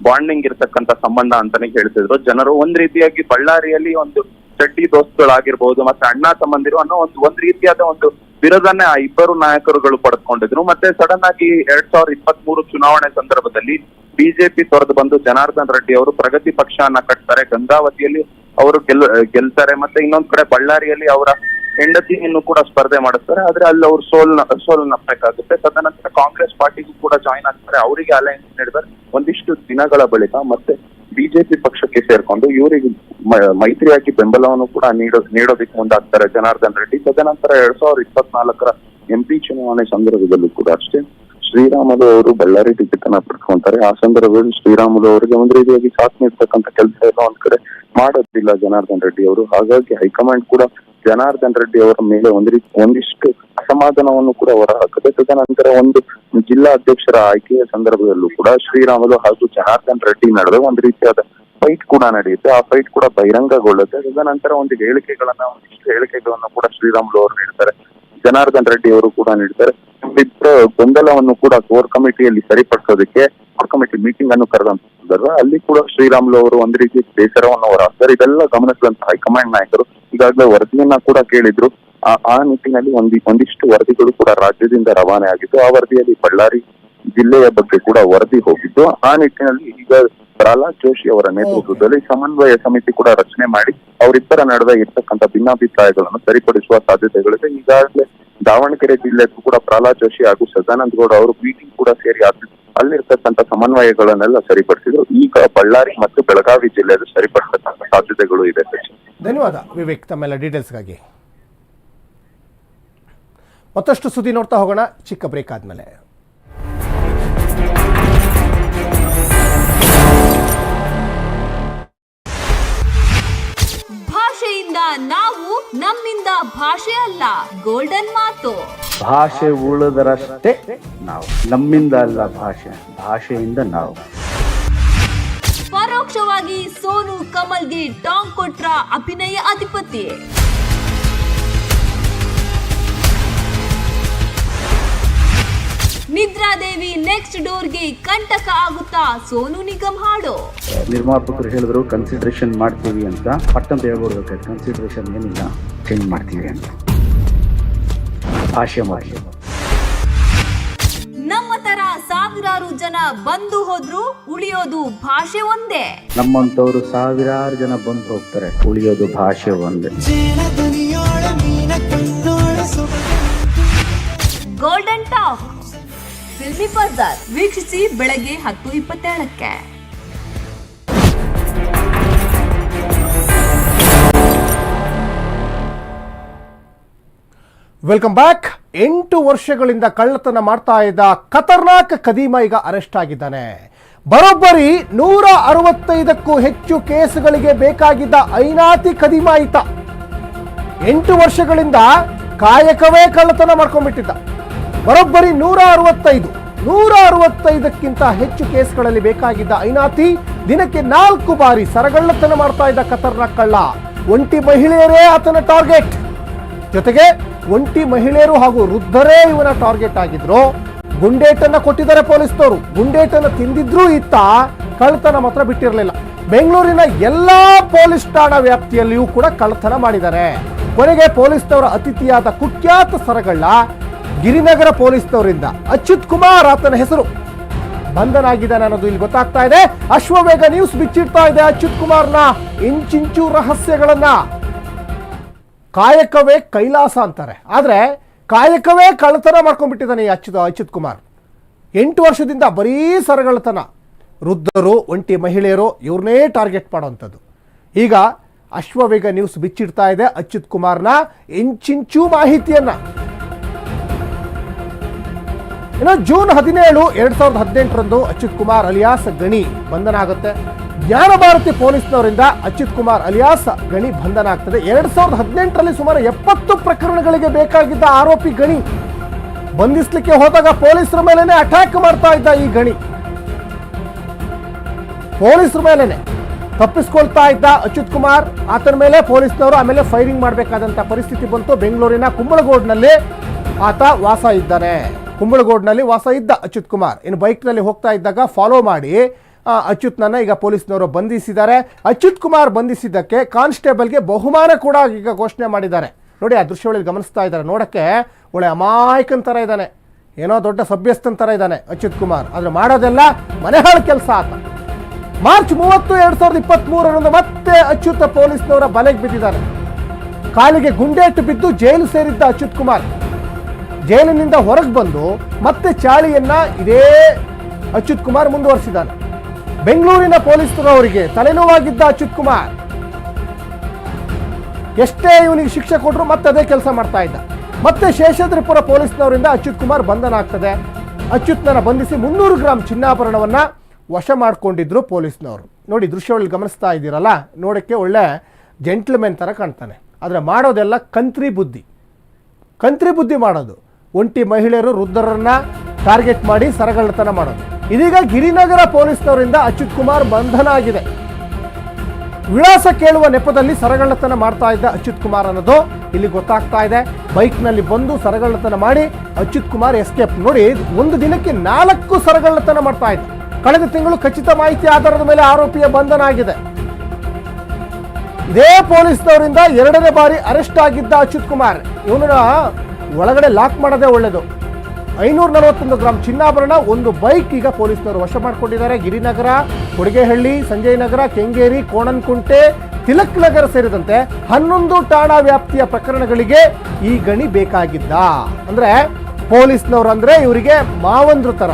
ಬಾಂಡಿಂಗ್ ಇರತಕ್ಕಂತ ಸಂಬಂಧ ಅಂತಾನೆ ಹೇಳ್ತಿದ್ರು. ಜನರು ಒಂದ್ ರೀತಿಯಾಗಿ ಬಳ್ಳಾರಿಯಲ್ಲಿ ಒಂದು ಚಡ್ಡಿ ದೋಸ್ತುಗಳಾಗಿರ್ಬಹುದು ಮತ್ತೆ ಅಣ್ಣ ತಮ್ಮಂದಿರು ಅನ್ನೋ ಒಂದು ಒಂದ್ ರೀತಿಯಾದ ಒಂದು ವಿರೋಧನೆ ಆ ಇಬ್ಬರು ನಾಯಕರುಗಳು ಪಡೆದುಕೊಂಡಿದ್ರು. ಮತ್ತೆ ಸಡನ್ ಆಗಿ ಎರಡ್ ಸಾವಿರದ ಇಪ್ಪತ್ತ್ ಮೂರು ಚುನಾವಣೆ ಸಂದರ್ಭದಲ್ಲಿ ಬಿಜೆಪಿ ತೊರೆದು ಬಂದು ಜನಾರ್ದನ್ ರೆಡ್ಡಿ ಅವರು ಪ್ರಗತಿ ಪಕ್ಷವನ್ನ ಕಟ್ತಾರೆ. ಗಂಗಾವತಿಯಲ್ಲಿ ಅವರು ಗೆಲ್, ಗೆಲ್ತಾರೆ. ಮತ್ತೆ ಇನ್ನೊಂದ್ ಕಡೆ ಬಳ್ಳಾರಿಯಲ್ಲಿ ಅವರ ಹೆಂಡತಿಯನ್ನು ಕೂಡ ಸ್ಪರ್ಧೆ ಮಾಡಿಸ್ತಾರೆ, ಆದ್ರೆ ಅಲ್ಲಿ ಅವ್ರು ಸೋಲ್ ಸೋಲನ್ನಪ್ಬೇಕಾಗುತ್ತೆ ತದನಂತರ ಕಾಂಗ್ರೆಸ್ ಪಾರ್ಟಿಗೂ ಕೂಡ ಜಾಯಿನ್ ಆಗ್ತಾರೆ. ಅವರಿಗೆ ಅಲಯನ್ಸ್ ನೀಡಿದ್ರೆ ಒಂದಿಷ್ಟು ದಿನಗಳ ಬಳಿಕ ಮತ್ತೆ ಬಿಜೆಪಿ ಪಕ್ಷಕ್ಕೆ ಸೇರ್ಕೊಂಡು ಇವರಿಗೆ ಮೈತ್ರಿಯಾಗಿ ಬೆಂಬಲವನ್ನು ಕೂಡ ನೀಡೋ, ನೀಡೋದಕ್ಕೆ ಮುಂದಾಗ್ತಾರೆ ಜನಾರ್ದನ್ ರೆಡ್ಡಿ. ತದನಂತರ ಎರಡ್ ಸಾವಿರದ ಇಪ್ಪತ್ನಾಲ್ಕರ ಎಂಪಿ ಚುನಾವಣೆ ಸಂದರ್ಭದಲ್ಲೂ ಕೂಡ ಅಷ್ಟೇ. ಶ್ರೀರಾಮುಲು ಅವರು ಬಳ್ಳಾರಿ ಟಿಕೆಟ್ ಅನ್ನ ಪಡ್ಕೊಂತಾರೆ. ಆ ಸಂದರ್ಭದಲ್ಲಿ ಶ್ರೀರಾಮುಲು ಅವರಿಗೆ ಒಂದ್ ರೀತಿಯಾಗಿ ಸಾಥ್ ನೀಡ್ತಕ್ಕಂಥ ಕೆಲಸ ಎಲ್ಲ ಒಂದ್ ಕಡೆ ಮಾಡೋದಿಲ್ಲ ಜನಾರ್ದನ್ ರೆಡ್ಡಿ ಅವರು. ಹಾಗಾಗಿ ಹೈಕಮಾಂಡ್ ಕೂಡ ಜನಾರ್ದನ್ ರೆಡ್ಡಿ ಅವರ ಮೇಲೆ ಒಂದ್ ರೀತಿ ಒಂದಿಷ್ಟು ಅಸಮಾಧಾನವನ್ನು ಕೂಡ ಹೊರಹಾಕುತ್ತೆ ತದನಂತರ ಒಂದು ಜಿಲ್ಲಾ ಅಧ್ಯಕ್ಷರ ಆಯ್ಕೆಯ ಸಂದರ್ಭದಲ್ಲೂ ಕೂಡ ಶ್ರೀರಾಮುಲು ಹಾಗೂ ಜನಾರ್ದನ್ ರೆಡ್ಡಿ ನಡುವೆ ಒಂದು ರೀತಿಯಾದ ಫೈಟ್ ಕೂಡ ನಡೆಯುತ್ತೆ. ಆ ಫೈಟ್ ಕೂಡ ಬಹಿರಂಗಗೊಳ್ಳುತ್ತೆ. ತದನಂತರ ಒಂದು ಹೇಳಿಕೆಗಳನ್ನ, ಒಂದಿಷ್ಟು ಹೇಳಿಕೆಗಳನ್ನ ಕೂಡ ಶ್ರೀರಾಮುಲು ಅವರು ನೀಡ್ತಾರೆ. ಜನಾರ್ದನ್ ರೆಡ್ಡಿ ಅವರು ಕೂಡ ನೀಡಿದ್ದಾರೆ. ಗೊಂದಲವನ್ನು ಕೂಡ ಕೋರ್ ಕಮಿಟಿಯಲ್ಲಿ ಸರಿಪಡಿಸೋದಕ್ಕೆ ಕೋರ್ ಕಮಿಟಿ ಮೀಟಿಂಗ್ ಅನ್ನು ಕರೆದಂತ ಸಂದರ್ಭ. ಅಲ್ಲಿ ಕೂಡ ಶ್ರೀರಾಮುಲು ಅವರು ಒಂದ್ ರೀತಿ ಬೇಸರವನ್ನು ಹೊರಹಾಕ್ತಾರೆ. ಇದೆಲ್ಲ ಗಮನಿಸಿದಂತಹ ಹೈಕಮಾಂಡ್ ನಾಯಕರು ಈಗಾಗಲೇ ವರದಿಯನ್ನ ಕೂಡ ಕೇಳಿದ್ರು. ಆ ನಿಟ್ಟಿನಲ್ಲಿ ಒಂದಿ, ಒಂದಿಷ್ಟು ವರದಿಗಳು ಕೂಡ ರಾಜ್ಯದಿಂದ ರವಾನೆ ಆಗಿದ್ದು, ಆ ವರದಿಯಲ್ಲಿ ಬಳ್ಳಾರಿ ಜಿಲ್ಲೆಯ ಬಗ್ಗೆ ಕೂಡ ವರದಿ ಹೋಗಿದ್ದು, ಆ ನಿಟ್ಟಿನಲ್ಲಿ ಈಗ ಪ್ರಹ್ಲಾದ್ ಜೋಶಿ ಅವರ ನೇತೃತ್ವದಲ್ಲಿ ಸಮನ್ವಯ ಸಮಿತಿ ಕೂಡ ರಚನೆ ಮಾಡಿ ಅವರಿಬ್ಬರ ನಡುವೆ ಇರ್ತಕ್ಕಂಥ ಭಿನ್ನಾಭಿಪ್ರಾಯಗಳನ್ನು ಸರಿಪಡಿಸುವ ಸಾಧ್ಯತೆಗಳಿದೆ. ಈಗಾಗಲೇ ದಾವಣಗೆರೆ ಜಿಲ್ಲೆಗೂ ಕೂಡ ಪ್ರಹ್ಲಾದ್ ಜೋಶಿ ಹಾಗೂ ಸದಾನಂದ ಗೌಡ ಅವರು ಮೀಟಿಂಗ್ ಕೂಡ ಸೇರಿ ಅಲ್ಲಿ- ಅಲ್ಲಿರ್ತಕ್ಕಂಥ ಸಮನ್ವಯಗಳನ್ನೆಲ್ಲ ಸರಿಪಡಿಸಿದ್ರು. ಈಗ ಬಳ್ಳಾರಿ ಮತ್ತು ಬೆಳಗಾವಿ ಜಿಲ್ಲೆಯಲ್ಲಿ ಸರಿಪಡಿಸತಕ್ಕಂಥ ಸಾಧ್ಯತೆಗಳು ಇದೆ. ಧನ್ಯವಾದ ವಿವೇಕ್ ತಮ್ಮೆಲ್ಲ ಡೀಟೇಲ್ಸ್ಗಾಗಿ ಮತ್ತಷ್ಟು ಸುದ್ದಿ ನೋಡ್ತಾ ಹೋಗೋಣ. ಚಿಕ್ಕ ಬ್ರೇಕ್ ಆದಮೇಲೆ. ನಾವು ನಮ್ಮಿಂದ ಭಾಷೆ ಅಲ್ಲ ಗೋಲ್ಡನ್ ಮಾತು. ಭಾಷೆ ಉಳಿದರಷ್ಟೇ ನಾವು ನಮ್ಮಿಂದ ಅಲ್ಲ ಭಾಷೆ ಭಾಷೆಯಿಂದ ನಾವು. ಪರೋಕ್ಷವಾಗಿ ಸೋನು ಕಮಲ್ಗೆ ಟಾಂಗ್ ಕೊಟ್ರ ಅಭಿನಯ ಅಧಿಪತಿ. ನಿದ್ರಾದೇವಿ ನೆಕ್ಸ್ಟ್ ಡೋರ್ಗೆ ಕಂಟಕ ಆಗುತ್ತಾ? ಸೋನು ನಿಗಮ್ ಹಾಡು. ನಿರ್ಮಾಪಕರು ಹೇಳಿದ್ರು ಕನ್ಸಿಡರೇಷನ್ ಮಾಡ್ತೀವಿ ಅಂತ. ಪಟ್ಟಂತ ಹೇಳ್ಬೋದು ಕನ್ಸಿಡರೇಷನ್ ಏನಿಲ್ಲ ಚೇಂಜ್ ಮಾಡ್ತೀವಿ ಅಂತ. ಆಶಯ ಮಾಡಿ. ನಮ್ಮ ತರ ಸಾವಿರಾರು ಜನ ಬಂದು ಹೋದ್ರು ಉಳಿಯೋದು ಭಾಷೆ ಒಂದೇ. ನಮ್ಮಂತವರು ಸಾವಿರಾರು ಜನ ಬಂದು ಹೋಗ್ತಾರೆ ಉಳಿಯೋದು ಭಾಷೆ ಒಂದೇ. ಗೋಲ್ಡನ್ ಟಾಕ್ ಫಿಲ್ಮಿ ಬಜಾರ್ ವೀಕ್ಷಿಸಿ ಬೆಳಗ್ಗೆ ಹತ್ತು ಇಪ್ಪತ್ತೇಳಕ್ಕೆ. ವೆಲ್ಕಮ್ ಬ್ಯಾಕ್ ಎಂಟು ವರ್ಷಗಳಿಂದ ಕಳ್ಳತನ ಮಾಡ್ತಾ ಇದ್ದ ಖತರ್ನಾಕ್ ಕದೀಮ ಈಗ ಅರೆಸ್ಟ್ ಆಗಿದ್ದಾನೆ. ಬರೋಬ್ಬರಿ ನೂರ ಅರವತ್ತೈದಕ್ಕೂ ಹೆಚ್ಚು ಕೇಸುಗಳಿಗೆ ಬೇಕಾಗಿದ್ದ ಐನಾತಿ ಕದೀಮ ಈತ. ಎಂಟು ವರ್ಷಗಳಿಂದ ಕಾಯಕವೇ ಕಳ್ಳತನ ಮಾಡ್ಕೊಂಡ್ಬಿಟ್ಟಿದ್ದ. ಬರೋಬ್ಬರಿ ನೂರ ಅರವತ್ತೈದು. ನೂರ ಅರವತ್ತೈದಕ್ಕಿಂತ ಹೆಚ್ಚು ಕೇಸ್ಗಳಲ್ಲಿ ಬೇಕಾಗಿದ್ದ ಐನಾತಿ ದಿನಕ್ಕೆ ನಾಲ್ಕು ಬಾರಿ ಸರಗಳ್ಳತನ ಮಾಡ್ತಾ ಇದ್ದ ಕತರ್ನ ಕಳ್ಳ. ಒಂಟಿ ಮಹಿಳೆಯರೇ ಆತನ ಟಾರ್ಗೆಟ್. ಜೊತೆಗೆ ಒಂಟಿ ಮಹಿಳೆಯರು ಹಾಗೂ ವೃದ್ಧರೇ ಇವನ ಟಾರ್ಗೆಟ್ ಆಗಿದ್ರು. ಗುಂಡೇಟನ್ನ ಕೊಟ್ಟಿದ್ದಾರೆ ಪೊಲೀಸ್ನವರು. ಗುಂಡೇಟನ್ನ ತಿಂದಿದ್ರೂ ಇತ್ತ ಕಳ್ಳತನ ಮಾತ್ರ ಬಿಟ್ಟಿರಲಿಲ್ಲ. ಬೆಂಗಳೂರಿನ ಎಲ್ಲಾ ಪೊಲೀಸ್ ಠಾಣಾ ವ್ಯಾಪ್ತಿಯಲ್ಲಿಯೂ ಕೂಡ ಕಳ್ಳತನ ಮಾಡಿದ್ದಾರೆ. ಕೊನೆಗೆ ಪೊಲೀಸ್ನವರ ಅತಿಥಿಯಾದ ಕುಖ್ಯಾತ ಸರಗಳ್ಳ ಗಿರಿನಗರ ಪೊಲೀಸ್ನವರಿಂದ ಅಚ್ಯುತ್ ಕುಮಾರ್ ಆತನ ಹೆಸರು. ಬಂಧನ ಆಗಿದ್ದಾನೆ ಅನ್ನೋದು ಇಲ್ಲಿ ಗೊತ್ತಾಗ್ತಾ ಇದೆ. ಅಶ್ವವೇಗ ನ್ಯೂಸ್ ಬಿಚ್ಚಿಡ್ತಾ ಇದೆ ಅಚ್ಯುತ್ ಕುಮಾರ್ನ ಇಂಚಿಂಚು ರಹಸ್ಯಗಳನ್ನ. ಕಾಯಕವೇ ಕೈಲಾಸ ಅಂತಾರೆ. ಆದರೆ ಕಾಯಕವೇ ಕಳ್ಳತನ ಮಾಡ್ಕೊಂಡ್ಬಿಟ್ಟಿದ್ದಾನೆ ಈ ಅಚ್ಯುತ, ಅಚ್ಯುತ್ ಕುಮಾರ್. ಎಂಟು ವರ್ಷದಿಂದ ಬರೀ ಸರಗಳತನ ವೃದ್ಧರು, ಒಂಟಿ ಮಹಿಳೆಯರು, ಇವ್ರನ್ನೇ ಟಾರ್ಗೆಟ್ ಮಾಡೋವಂಥದ್ದು ಈಗ ಅಶ್ವವೇಗ ನ್ಯೂಸ್ ಬಿಚ್ಚಿಡ್ತಾ ಇದೆ ಅಚ್ಯುತ್ ಕುಮಾರ್ನ ಇಂಚಿಂಚು ಮಾಹಿತಿಯನ್ನ. ಇನ್ನು ಜೂನ್ ಹದಿನೇಳು, ಎರಡ್ ಸಾವಿರದ ಹದಿನೆಂಟರಂದು ಅಚ್ಯುತ್ ಕುಮಾರ್ ಅಲಿಯಾಸ್ ಗಣಿ ಬಂಧನ ಆಗುತ್ತೆ. ಜ್ಞಾನ ಭಾರತಿ ಪೊಲೀಸ್ನವರಿಂದ ಅಚ್ಯುತ್ ಕುಮಾರ್ ಅಲಿಯಾಸ್ ಗಣಿ ಬಂಧನ ಆಗ್ತದೆ. ಎರಡ್ ಸಾವಿರದ ಹದಿನೆಂಟರಲ್ಲಿ ಸುಮಾರು ಎಪ್ಪತ್ತು ಪ್ರಕರಣಗಳಿಗೆ ಬೇಕಾಗಿದ್ದ ಆರೋಪಿ ಗಣಿ. ಬಂಧಿಸ್ಲಿಕ್ಕೆ ಹೋದಾಗ ಪೊಲೀಸರ ಮೇಲೇನೆ ಅಟ್ಯಾಕ್ ಮಾಡ್ತಾ ಇದ್ದ ಈ ಗಣಿ. ಪೊಲೀಸರ ಮೇಲೇನೆ ತಪ್ಪಿಸ್ಕೊಳ್ತಾ ಇದ್ದ ಅಚ್ಯುತ್ ಕುಮಾರ್, ಆತನ ಮೇಲೆ ಪೊಲೀಸ್ನವರು ಆಮೇಲೆ ಫೈರಿಂಗ್ ಮಾಡಬೇಕಾದಂತ ಪರಿಸ್ಥಿತಿ ಬಂತು. ಬೆಂಗಳೂರಿನ ಕುಂಬಳಗೋಡ್ನಲ್ಲಿ ಆತ ವಾಸ ಇದ್ದಾನೆ. ಕುಂಬಳಗೋಡ್ನಲ್ಲಿ ವಾಸ ಇದ್ದ ಅಚ್ಯುತ್ ಕುಮಾರ್. ಇನ್ನು ಬೈಕ್ನಲ್ಲಿ ಹೋಗ್ತಾ ಇದ್ದಾಗ ಫಾಲೋ ಮಾಡಿ ಅಚ್ಯುತ್ನನ್ನ ಈಗ ಪೊಲೀಸ್ನವರು ಬಂಧಿಸಿದ್ದಾರೆ. ಅಚ್ಯುತ್ ಕುಮಾರ್ ಬಂಧಿಸಿದ್ದಕ್ಕೆ ಕಾನ್ಸ್ಟೇಬಲ್ಗೆ ಬಹುಮಾನ ಕೂಡ ಈಗ ಘೋಷಣೆ ಮಾಡಿದ್ದಾರೆ. ನೋಡಿ, ಆ ದೃಶ್ಯಗಳಲ್ಲಿ ಗಮನಿಸ್ತಾ ಇದ್ದಾರೆ. ನೋಡಕ್ಕೆ ಒಳ್ಳೆ ಅಮಾಯಕನ ಥರ ಇದ್ದಾನೆ. ಏನೋ ದೊಡ್ಡ ಸಭ್ಯಸ್ಥನ್ ಥರ ಇದ್ದಾನೆ ಅಚ್ಯುತ್ ಕುಮಾರ್. ಆದರೆ ಮಾಡೋದೆಲ್ಲ ಮನೆಹಾಳು ಕೆಲಸ ಆತ. ಮಾರ್ಚ್ ಮೂವತ್ತು, ಎರಡು ಸಾವಿರದ ಇಪ್ಪತ್ತ್ ಮೂರರಂದು ಮತ್ತೆ ಅಚ್ಯುತ ಪೊಲೀಸ್ನವರ ಬಲೆಗೆ ಬಿದ್ದಿದ್ದಾರೆ. ಕಾಲಿಗೆ ಗುಂಡೇಟು ಬಿದ್ದು ಜೈಲು ಸೇರಿದ್ದ ಅಚ್ಯುತ್ ಕುಮಾರ್. ಜೈಲಿನಿಂದ ಹೊರಗೆ ಬಂದು ಮತ್ತೆ ಚಾಳಿಯನ್ನ ಇದೇ ಅಚ್ಯುತ್ ಕುಮಾರ್ ಮುಂದುವರಿಸಿದ್ದಾನೆ. ಬೆಂಗಳೂರಿನ ಪೊಲೀಸರು ಅವರಿಗೆ ತಲೆನೋವಾಗಿದ್ದ ಅಚ್ಯುತ್ ಕುಮಾರ್. ಎಷ್ಟೇ ಇವನಿಗೆ ಶಿಕ್ಷೆ ಕೊಟ್ಟರು ಮತ್ತೆ ಅದೇ ಕೆಲಸ ಮಾಡ್ತಾ ಇದ್ದ. ಮತ್ತೆ ಶೇಷಾದ್ರಿಪುರ ಪೊಲೀಸ್ನವರಿಂದ ಅಚ್ಯುತ್ ಕುಮಾರ್ ಬಂಧನ ಆಗ್ತದೆ. ಅಚ್ಯುತ್ನ ಬಂಧಿಸಿ ಮುನ್ನೂರು ಗ್ರಾಂ ಚಿನ್ನಾಭರಣವನ್ನ ವಶ ಮಾಡಿಕೊಂಡಿದ್ರು ಪೊಲೀಸ್ನವರು. ನೋಡಿ ದೃಶ್ಯಗಳಲ್ಲಿ ಗಮನಿಸ್ತಾ ಇದ್ದೀರಲ್ಲ, ನೋಡೋಕ್ಕೆ ಒಳ್ಳೆ ಜೆಂಟ್ಲ್ಮೆನ್ ಥರ ಕಾಣ್ತಾನೆ. ಆದರೆ ಮಾಡೋದೆಲ್ಲ ಕಂತ್ರಿ ಬುದ್ಧಿ. ಕಂತ್ರಿ ಬುದ್ಧಿ ಮಾಡೋದು. ಒಂಟಿ ಮಹಿಳೆಯರು ವೃದ್ಧರನ್ನ ಟಾರ್ಗೆಟ್ ಮಾಡಿ ಸರಗಳ್ಳತನ ಮಾಡೋದು. ಇದೀಗ ಗಿರಿನಗರ ಪೊಲೀಸ್ನವರಿಂದ ಅಚ್ಯುತ್ ಕುಮಾರ್ ಬಂಧನ ಆಗಿದೆ. ವಿಳಾಸ ಕೇಳುವ ನೆಪದಲ್ಲಿ ಸರಗಳ್ಳತನ ಮಾಡ್ತಾ ಇದ್ದ ಅಚ್ಯುತ್ ಕುಮಾರ್ ಅನ್ನೋದು ಇಲ್ಲಿ ಗೊತ್ತಾಗ್ತಾ ಇದೆ. ಬೈಕ್ನಲ್ಲಿ ಬಂದು ಸರಗಳ್ಳತನ ಮಾಡಿ ಅಚ್ಯುತ್ ಕುಮಾರ್ ಎಸ್ಕೇಪ್. ನೋಡಿ, ಒಂದು ದಿನಕ್ಕೆ ನಾಲ್ಕು ಸರಗಳ್ಳತನ ಮಾಡ್ತಾ ಇದ್ದ. ಕಳೆದ ತಿಂಗಳು ಖಚಿತ ಮಾಹಿತಿ ಆಧಾರದ ಮೇಲೆ ಆರೋಪಿಯ ಬಂಧನ ಆಗಿದೆ. ಇದೇ ಪೊಲೀಸ್ನವರಿಂದ ಎರಡನೇ ಬಾರಿ ಅರೆಸ್ಟ್ ಆಗಿದ್ದ ಅಚ್ಯುತ್ ಕುಮಾರ್. ಇವನನ್ನ ಒಳಗಡೆ ಲಾಕ್ ಮಾಡೋದೇ ಒಳ್ಳೆಯದು ಐನೂರ ನಲವತ್ತೊಂದು ಗ್ರಾಮ್ ಚಿನ್ನಾಭರಣ, ಒಂದು ಬೈಕ್ ಈಗ ಪೊಲೀಸ್ನವರು ವಶ ಮಾಡಿಕೊಂಡಿದ್ದಾರೆ. ಗಿರಿನಗರ, ಕೊಡಿಗೆಹಳ್ಳಿ ಸಂಜಯ್ ನಗರ ಕೆಂಗೇರಿ, ಕೋಣನ್ಕುಂಟೆ, ತಿಲಕ್ ನಗರ ಸೇರಿದಂತೆ ಹನ್ನೊಂದು ಠಾಣಾ ವ್ಯಾಪ್ತಿಯ ಪ್ರಕರಣಗಳಿಗೆ ಈ ಗಣಿ ಬೇಕಾಗಿದ್ದ. ಅಂದ್ರೆ ಪೊಲೀಸ್ನವ್ರು ಅಂದ್ರೆ ಇವರಿಗೆ ಮಾವಂದ್ರ ತರ.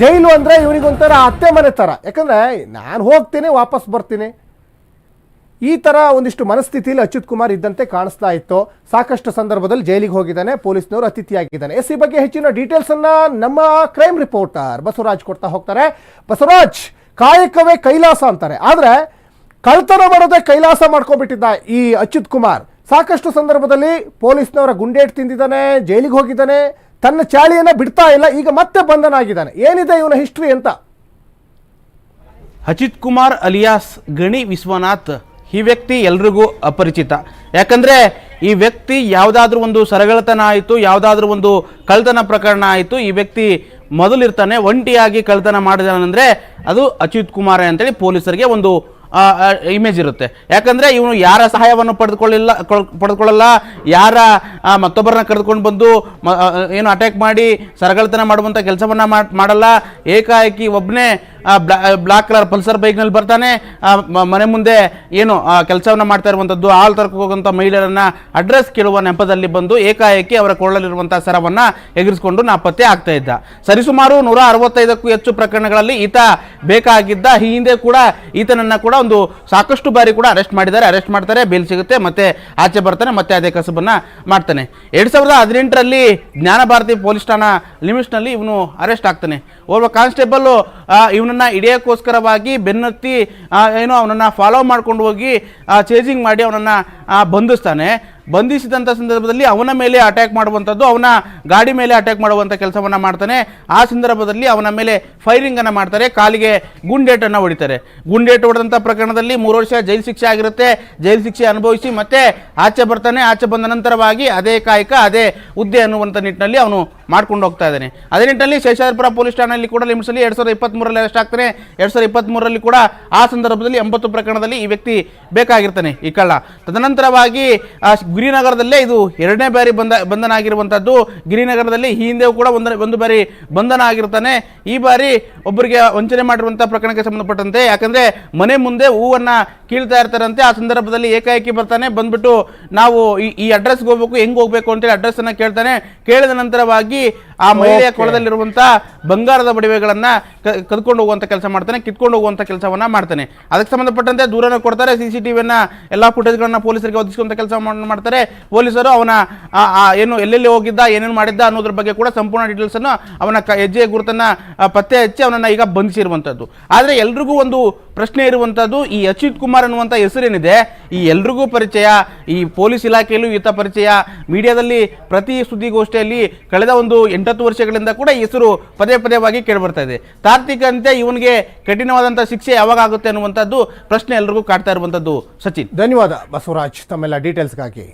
ಜೈಲು ಅಂದ್ರೆ ಇವರಿಗೊಂಥರ ಅತ್ತೆ ಮನೆ ತರ. ಯಾಕಂದ್ರೆ ನಾನು ಹೋಗ್ತೀನಿ, ವಾಪಸ್ ಬರ್ತೀನಿ. ಈ ತರ ಒಂದಿಷ್ಟು ಮನಸ್ಥಿತಿಯಲ್ಲಿ ಅಚ್ಯುತ್ ಕುಮಾರ್ ಇದ್ದಂತೆ ಕಾಣಿಸ್ತಾ ಇತ್ತು. ಸಾಕಷ್ಟು ಸಂದರ್ಭದಲ್ಲಿ ಜೈಲಿಗೆ ಹೋಗಿದ್ದಾನೆ, ಪೊಲೀಸ್ನವರು ಅತಿಥಿಯಾಗಿದ್ದಾನೆ. ಎಸ್ ಈ ಬಗ್ಗೆ ಹೆಚ್ಚಿನ ಡೀಟೇಲ್ಸ್ ಅನ್ನ ನಮ್ಮ ಕ್ರೈಮ್ ರಿಪೋರ್ಟರ್ ಬಸವರಾಜ್ ಕೊಡ್ತಾ ಹೋಗ್ತಾರೆ. ಬಸವರಾಜ್, ಕಾಯಕವೇ ಕೈಲಾಸ ಅಂತಾರೆ. ಆದ್ರೆ ಕಳ್ತನ ಮಾಡೋದೇ ಕೈಲಾಸ ಮಾಡ್ಕೊಂಡ್ಬಿಟ್ಟಿದ್ದ ಈ ಅಚ್ಯುತ್ ಕುಮಾರ್. ಸಾಕಷ್ಟು ಸಂದರ್ಭದಲ್ಲಿ ಪೊಲೀಸ್ನವರ ಗುಂಡೇಟ್ ತಿಂದಿದ್ದಾನೆ, ಜೈಲಿಗೆ ಹೋಗಿದ್ದಾನೆ, ತನ್ನ ಚಾಳಿಯನ್ನ ಬಿಡ್ತಾ ಇಲ್ಲ, ಈಗ ಮತ್ತೆ ಬಂಧನ ಆಗಿದ್ದಾನೆ ಏನಿದೆ ಇವನ ಹಿಸ್ಟ್ರಿ ಅಂತ? ಅಚಿತ್ ಕುಮಾರ್ ಅಲಿಯಾಸ್ ಗಣಿ ವಿಶ್ವನಾಥ್ ಈ ವ್ಯಕ್ತಿ ಎಲ್ರಿಗೂ ಅಪರಿಚಿತ. ಯಾಕಂದ್ರೆ ಈ ವ್ಯಕ್ತಿ ಯಾವುದಾದ್ರೂ ಒಂದು ಸರಗಳತನ ಆಯಿತು, ಯಾವುದಾದ್ರೂ ಒಂದು ಕಳ್ತನ ಪ್ರಕರಣ ಆಯಿತು, ಈ ವ್ಯಕ್ತಿ ಮೊದಲಿರ್ತಾನೆ, ಒಂಟಿಯಾಗಿ ಕಳ್ತನ ಮಾಡಿದಾನಂದ್ರೆ ಅದು ಅಚ್ಯುತ್ ಕುಮಾರ್ ಅಂತೇಳಿ ಪೊಲೀಸರಿಗೆ ಒಂದು ಇಮೇಜ್ ಇರುತ್ತೆ. ಯಾಕಂದ್ರೆ ಇವನು ಯಾರ ಸಹಾಯವನ್ನು ಪಡೆದುಕೊಳ್ಳಿಲ್ಲ ಕೊಳ್- ಪಡೆದುಕೊಳ್ಳಲ್ಲ, ಯಾರ ಮತ್ತೊಬ್ಬರನ್ನ ಕರೆದುಕೊಂಡು ಬಂದು ಏನು ಅಟ್ಯಾಕ್ ಮಾಡಿ, ಸರಗಳತನ ಮಾಡುವಂಥ ಕೆಲಸವನ್ನ ಮಾಡಲ್ಲ, ಏಕಾಏಕಿ ಒಬ್ಬನೇ ಬ್ಲಾಕ್ ಕಲರ್ ಪಲ್ಸರ್ ಬೈಕ್ನಲ್ಲಿ ಬರ್ತಾನೆ. ಮನೆ ಮುಂದೆ ಏನು ಕೆಲಸವನ್ನ ಮಾಡ್ತಾ ಇರುವಂಥದ್ದು ಹಾಲು ತರಕ್ಕೆ ಹೋಗುವಂಥ ಮಹಿಳೆಯರನ್ನ ಅಡ್ರೆಸ್ ಕೇಳುವ ನೆಪದಲ್ಲಿ ಬಂದು ಏಕಾಏಕಿ ಅವರ ಕೊಳ್ಳಲಿರುವಂಥ ಸರವನ್ನ ಎಗರಿಸಿಕೊಂಡು ನಾಪತ್ತೆ ಆಗ್ತಾ ಇದ್ದ. ಸರಿಸುಮಾರು ನೂರ ಅರವತ್ತೈದಕ್ಕೂ ಹೆಚ್ಚು ಪ್ರಕರಣಗಳಲ್ಲಿ ಈತ ಬೇಕಾಗಿದ್ದ, ಈ ಹಿಂದೆ ಕೂಡ ಈತನನ್ನು ಕೂಡ ಒಂದು ಸಾಕಷ್ಟು ಬಾರಿ ಕೂಡ ಅರೆಸ್ಟ್ ಮಾಡಿದ್ದಾರೆ. ಅರೆಸ್ಟ್ ಮಾಡ್ತಾರೆ ಬೇಲ್ ಸಿಗುತ್ತೆ, ಮತ್ತೆ ಆಚೆ ಬರ್ತಾನೆ, ಮತ್ತೆ ಅದೇ ಕಸಬನ್ನು ಮಾಡ್ತಾನೆ. ಎರಡು ಸಾವಿರದ ಹದಿನೆಂಟರಲ್ಲಿ ಜ್ಞಾನ ಭಾರತಿ ಪೊಲೀಸ್ ಠಾಣಾ ಲಿಮಿಟ್ಸ್ನಲ್ಲಿ ಇವನು ಅರೆಸ್ಟ್ ಆಗ್ತಾನೆ. ಓರ್ವ ಕಾನ್ಸ್ಟೇಬಲ್ ಇವನನ್ನ ಹಿಡಿಯೋಕ್ಕೋಸ್ಕರವಾಗಿ ಬೆನ್ನತ್ತಿ ಏನು ಅವನನ್ನ ಫಾಲೋ ಮಾಡ್ಕೊಂಡು ಹೋಗಿ ಚೇಸಿಂಗ್ ಮಾಡಿ ಅವನನ್ನ ಬಂಧಿಸ್ತಾನೆ. ಬಂಧಿಸಿದಂಥ ಸಂದರ್ಭದಲ್ಲಿ ಅವನ ಮೇಲೆ ಅಟ್ಯಾಕ್ ಮಾಡುವಂಥದ್ದು, ಅವನ ಗಾಡಿ ಮೇಲೆ ಅಟ್ಯಾಕ್ ಮಾಡುವಂಥ ಕೆಲಸವನ್ನು ಮಾಡ್ತಾನೆ. ಆ ಸಂದರ್ಭದಲ್ಲಿ ಅವನ ಮೇಲೆ ಫೈರಿಂಗನ್ನು ಮಾಡ್ತಾರೆ, ಕಾಲಿಗೆ ಗುಂಡೇಟನ್ನು ಹೊಡಿತಾರೆ. ಗುಂಡೇಟು ಹೊಡೆದಂಥ ಪ್ರಕರಣದಲ್ಲಿ ಮೂರು ವರ್ಷ ಜೈಲು ಶಿಕ್ಷೆ ಆಗಿರುತ್ತೆ. ಜೈಲು ಶಿಕ್ಷೆ ಅನುಭವಿಸಿ ಮತ್ತೆ ಆಚೆ ಬರ್ತಾನೆ. ಆಚೆ ಬಂದ ನಂತರವಾಗಿ ಅದೇ ಕಾಯಕ, ಅದೇ ಹುದ್ದೆ ಅನ್ನುವಂಥ ನಿಟ್ಟಿನಲ್ಲಿ ಅವನು ಮಾಡ್ಕೊಂಡು ಹೋಗ್ತಾ ಇದ್ದಾನೆ. ಅದೇ ನಿಟ್ಟಿನಲ್ಲಿ ಶೇಷಾದ್ರಿಪುರ ಪೊಲೀಸ್ ಠಾಣೆಯಲ್ಲಿ ಕೂಡ ಲಿಮಿಟ್ಸಲ್ಲಿ ಎರಡು ಸಾವಿರದ ಇಪ್ಪತ್ತ್ಮೂರರಲ್ಲಿ ಅರೆಸ್ಟ್ ಆಗ್ತಾನೆ. ಎರಡು ಸಾವಿರದ ಇಪ್ಪತ್ತ್ಮೂರರಲ್ಲಿ ಕೂಡ ಆ ಸಂದರ್ಭದಲ್ಲಿ ಎಂಬತ್ತು ಪ್ರಕರಣದಲ್ಲಿ ಈ ವ್ಯಕ್ತಿ ಬೇಕಾಗಿರ್ತಾನೆ ಈ ಕಳ್ಳ. ತದನಂತರವಾಗಿ ಗಿರಿನಗರದಲ್ಲೇ ಇದು ಎರಡನೇ ಬಾರಿ ಬಂಧ ಬಂಧನ ಆಗಿರುವಂಥದ್ದು ಗಿರಿನಗರದಲ್ಲಿ ಈ ಹಿಂದೆಯೂ ಕೂಡ ಒಂದು ಒಂದು ಬಾರಿ ಬಂಧನ ಆಗಿರ್ತಾನೆ ಈ ಬಾರಿ ಒಬ್ಬರಿಗೆ ವಂಚನೆ ಮಾಡಿರುವಂಥ ಪ್ರಕರಣಕ್ಕೆ ಸಂಬಂಧಪಟ್ಟಂತೆ, ಯಾಕಂದರೆ ಮನೆ ಮುಂದೆ ಹೂವನ್ನು ಕೀಳ್ತಾ ಇರ್ತಾರಂತೆ. ಆ ಸಂದರ್ಭದಲ್ಲಿ ಏಕಾಏಕಿ ಬರ್ತಾನೆ. ಬಂದ್ಬಿಟ್ಟು ನಾವು ಈ ಈ ಅಡ್ರೆಸ್ಗೆ ಹೋಗ್ಬೇಕು, ಹೆಂಗೆ ಹೋಗ್ಬೇಕು ಅಂತೇಳಿ ಅಡ್ರೆಸ್ಸನ್ನು ಕೇಳ್ತಾನೆ. ಕೇಳಿದ ನಂತರವಾಗಿ lagi ಆ ಮಹಿಳೆಯ ಕೊಳದಲ್ಲಿರುವಂಥ ಬಂಗಾರದ ಬಡಿವೆಗಳನ್ನ ಕದ್ಕೊಂಡು ಹೋಗುವಂತ ಕೆಲಸ ಮಾಡ್ತಾನೆ ಕಿತ್ಕೊಂಡು ಹೋಗುವಂತ ಕೆಲಸವನ್ನ ಮಾಡ್ತಾನೆ. ಅದಕ್ಕೆ ಸಂಬಂಧಪಟ್ಟಂತೆ ದೂರನ ಕೊಡ್ತಾರೆ ಸಿ ಸಿ ಟಿವಿಯನ್ನ ಎಲ್ಲಾ ಫುಟೇಜ್ಗಳನ್ನ ಪೊಲೀಸರಿಗೆ ಒದಗಿಸುವಂತ ಕೆಲಸ ಮಾಡ್ತಾರೆ. ಪೊಲೀಸರು ಅವನ ಏನು ಎಲ್ಲೆಲ್ಲಿ ಹೋಗಿದ್ದ ಏನೇನು ಮಾಡಿದ್ದ ಅನ್ನೋದ್ರ ಬಗ್ಗೆ ಕೂಡ ಸಂಪೂರ್ಣ ಡೀಟೇಲ್ಸ್ ಅನ್ನು ಅವನ ಕ- ಹೆಜ್ಜೆ ಗುರುತನ್ನ ಪತ್ತೆ ಹಚ್ಚಿ ಅವನನ್ನ ಈಗ ಬಂಧಿಸಿರುವಂತದ್ದು. ಆದ್ರೆ ಎಲ್ರಿಗೂ ಒಂದು ಪ್ರಶ್ನೆ ಇರುವಂತದ್ದು ಈ ಅಚ್ಯುತ್ ಕುಮಾರ್ ಅನ್ನುವಂತ ಹೆಸರೇನಿದೆ? ಈ ಎಲ್ರಿಗೂ ಪರಿಚಯ ಈ ಪೊಲೀಸ್ ಇಲಾಖೆಯಲ್ಲೂ ಈತ ಪರಿಚಯ. ಮೀಡಿಯಾದಲ್ಲಿ ಪ್ರತಿ ಸುದ್ದಿಗೋಷ್ಠಿಯಲ್ಲಿ ಕಳೆದ ಒಂದು ಎಂಟತ್ತು ವರ್ಷಗಳಿಂದ ಕೂಡ ಹೆಸರು ಪದೇ ಪದೇವಾಗಿ ಕೇಳಿಬರ್ತಾ ಇದೆ. ತಾರ್ತಿಕಂತೆ ಇವನಿಗೆ ಕಠಿಣವಾದಂಥ ಶಿಕ್ಷೆ ಯಾವಾಗ ಆಗುತ್ತೆ ಅನ್ನುವಂಥದ್ದು ಪ್ರಶ್ನೆ ಎಲ್ರಿಗೂ ಕಾಡ್ತಾ ಇರುವಂಥದ್ದು ಸಚಿನ್. ಧನ್ಯವಾದ ಬಸವರಾಜ್, ತಮ್ಮೆಲ್ಲ ಡೀಟೇಲ್ಸ್ಗಾಗಿ.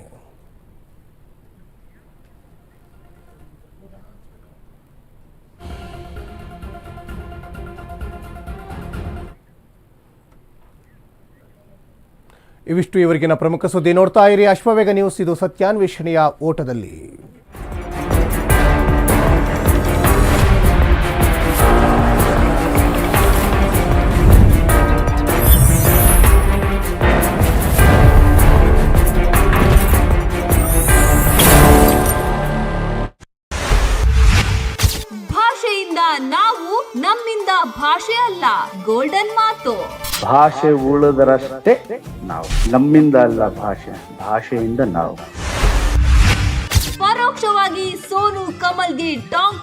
ಇವಿಷ್ಟು ಇವರಿಗಿನ ಪ್ರಮುಖ ಸುದ್ದಿ ನೋಡ್ತಾ ಇರಿ. ಅಶ್ವವೇಗ ನ್ಯೂಸ್, ಇದು ಸತ್ಯಾನ್ವೇಷಣೆಯ ಓಟದಲ್ಲಿ. ಭಾಷೆ ಅಲ್ಲ ಗೋಲ್ಡನ್ ಮಾತು. ಭಾಷೆ ಉಳಿದರಷ್ಟೇ ನಾವು. ನಮ್ಮಿಂದ ಅಲ್ಲ ಭಾಷೆ ಭಾಷೆಯಿಂದ ನಾವು. ಪರೋಕ್ಷವಾಗಿ ಸೋನು ಕಮಲ್ಗೆ ಟಾಂಗ್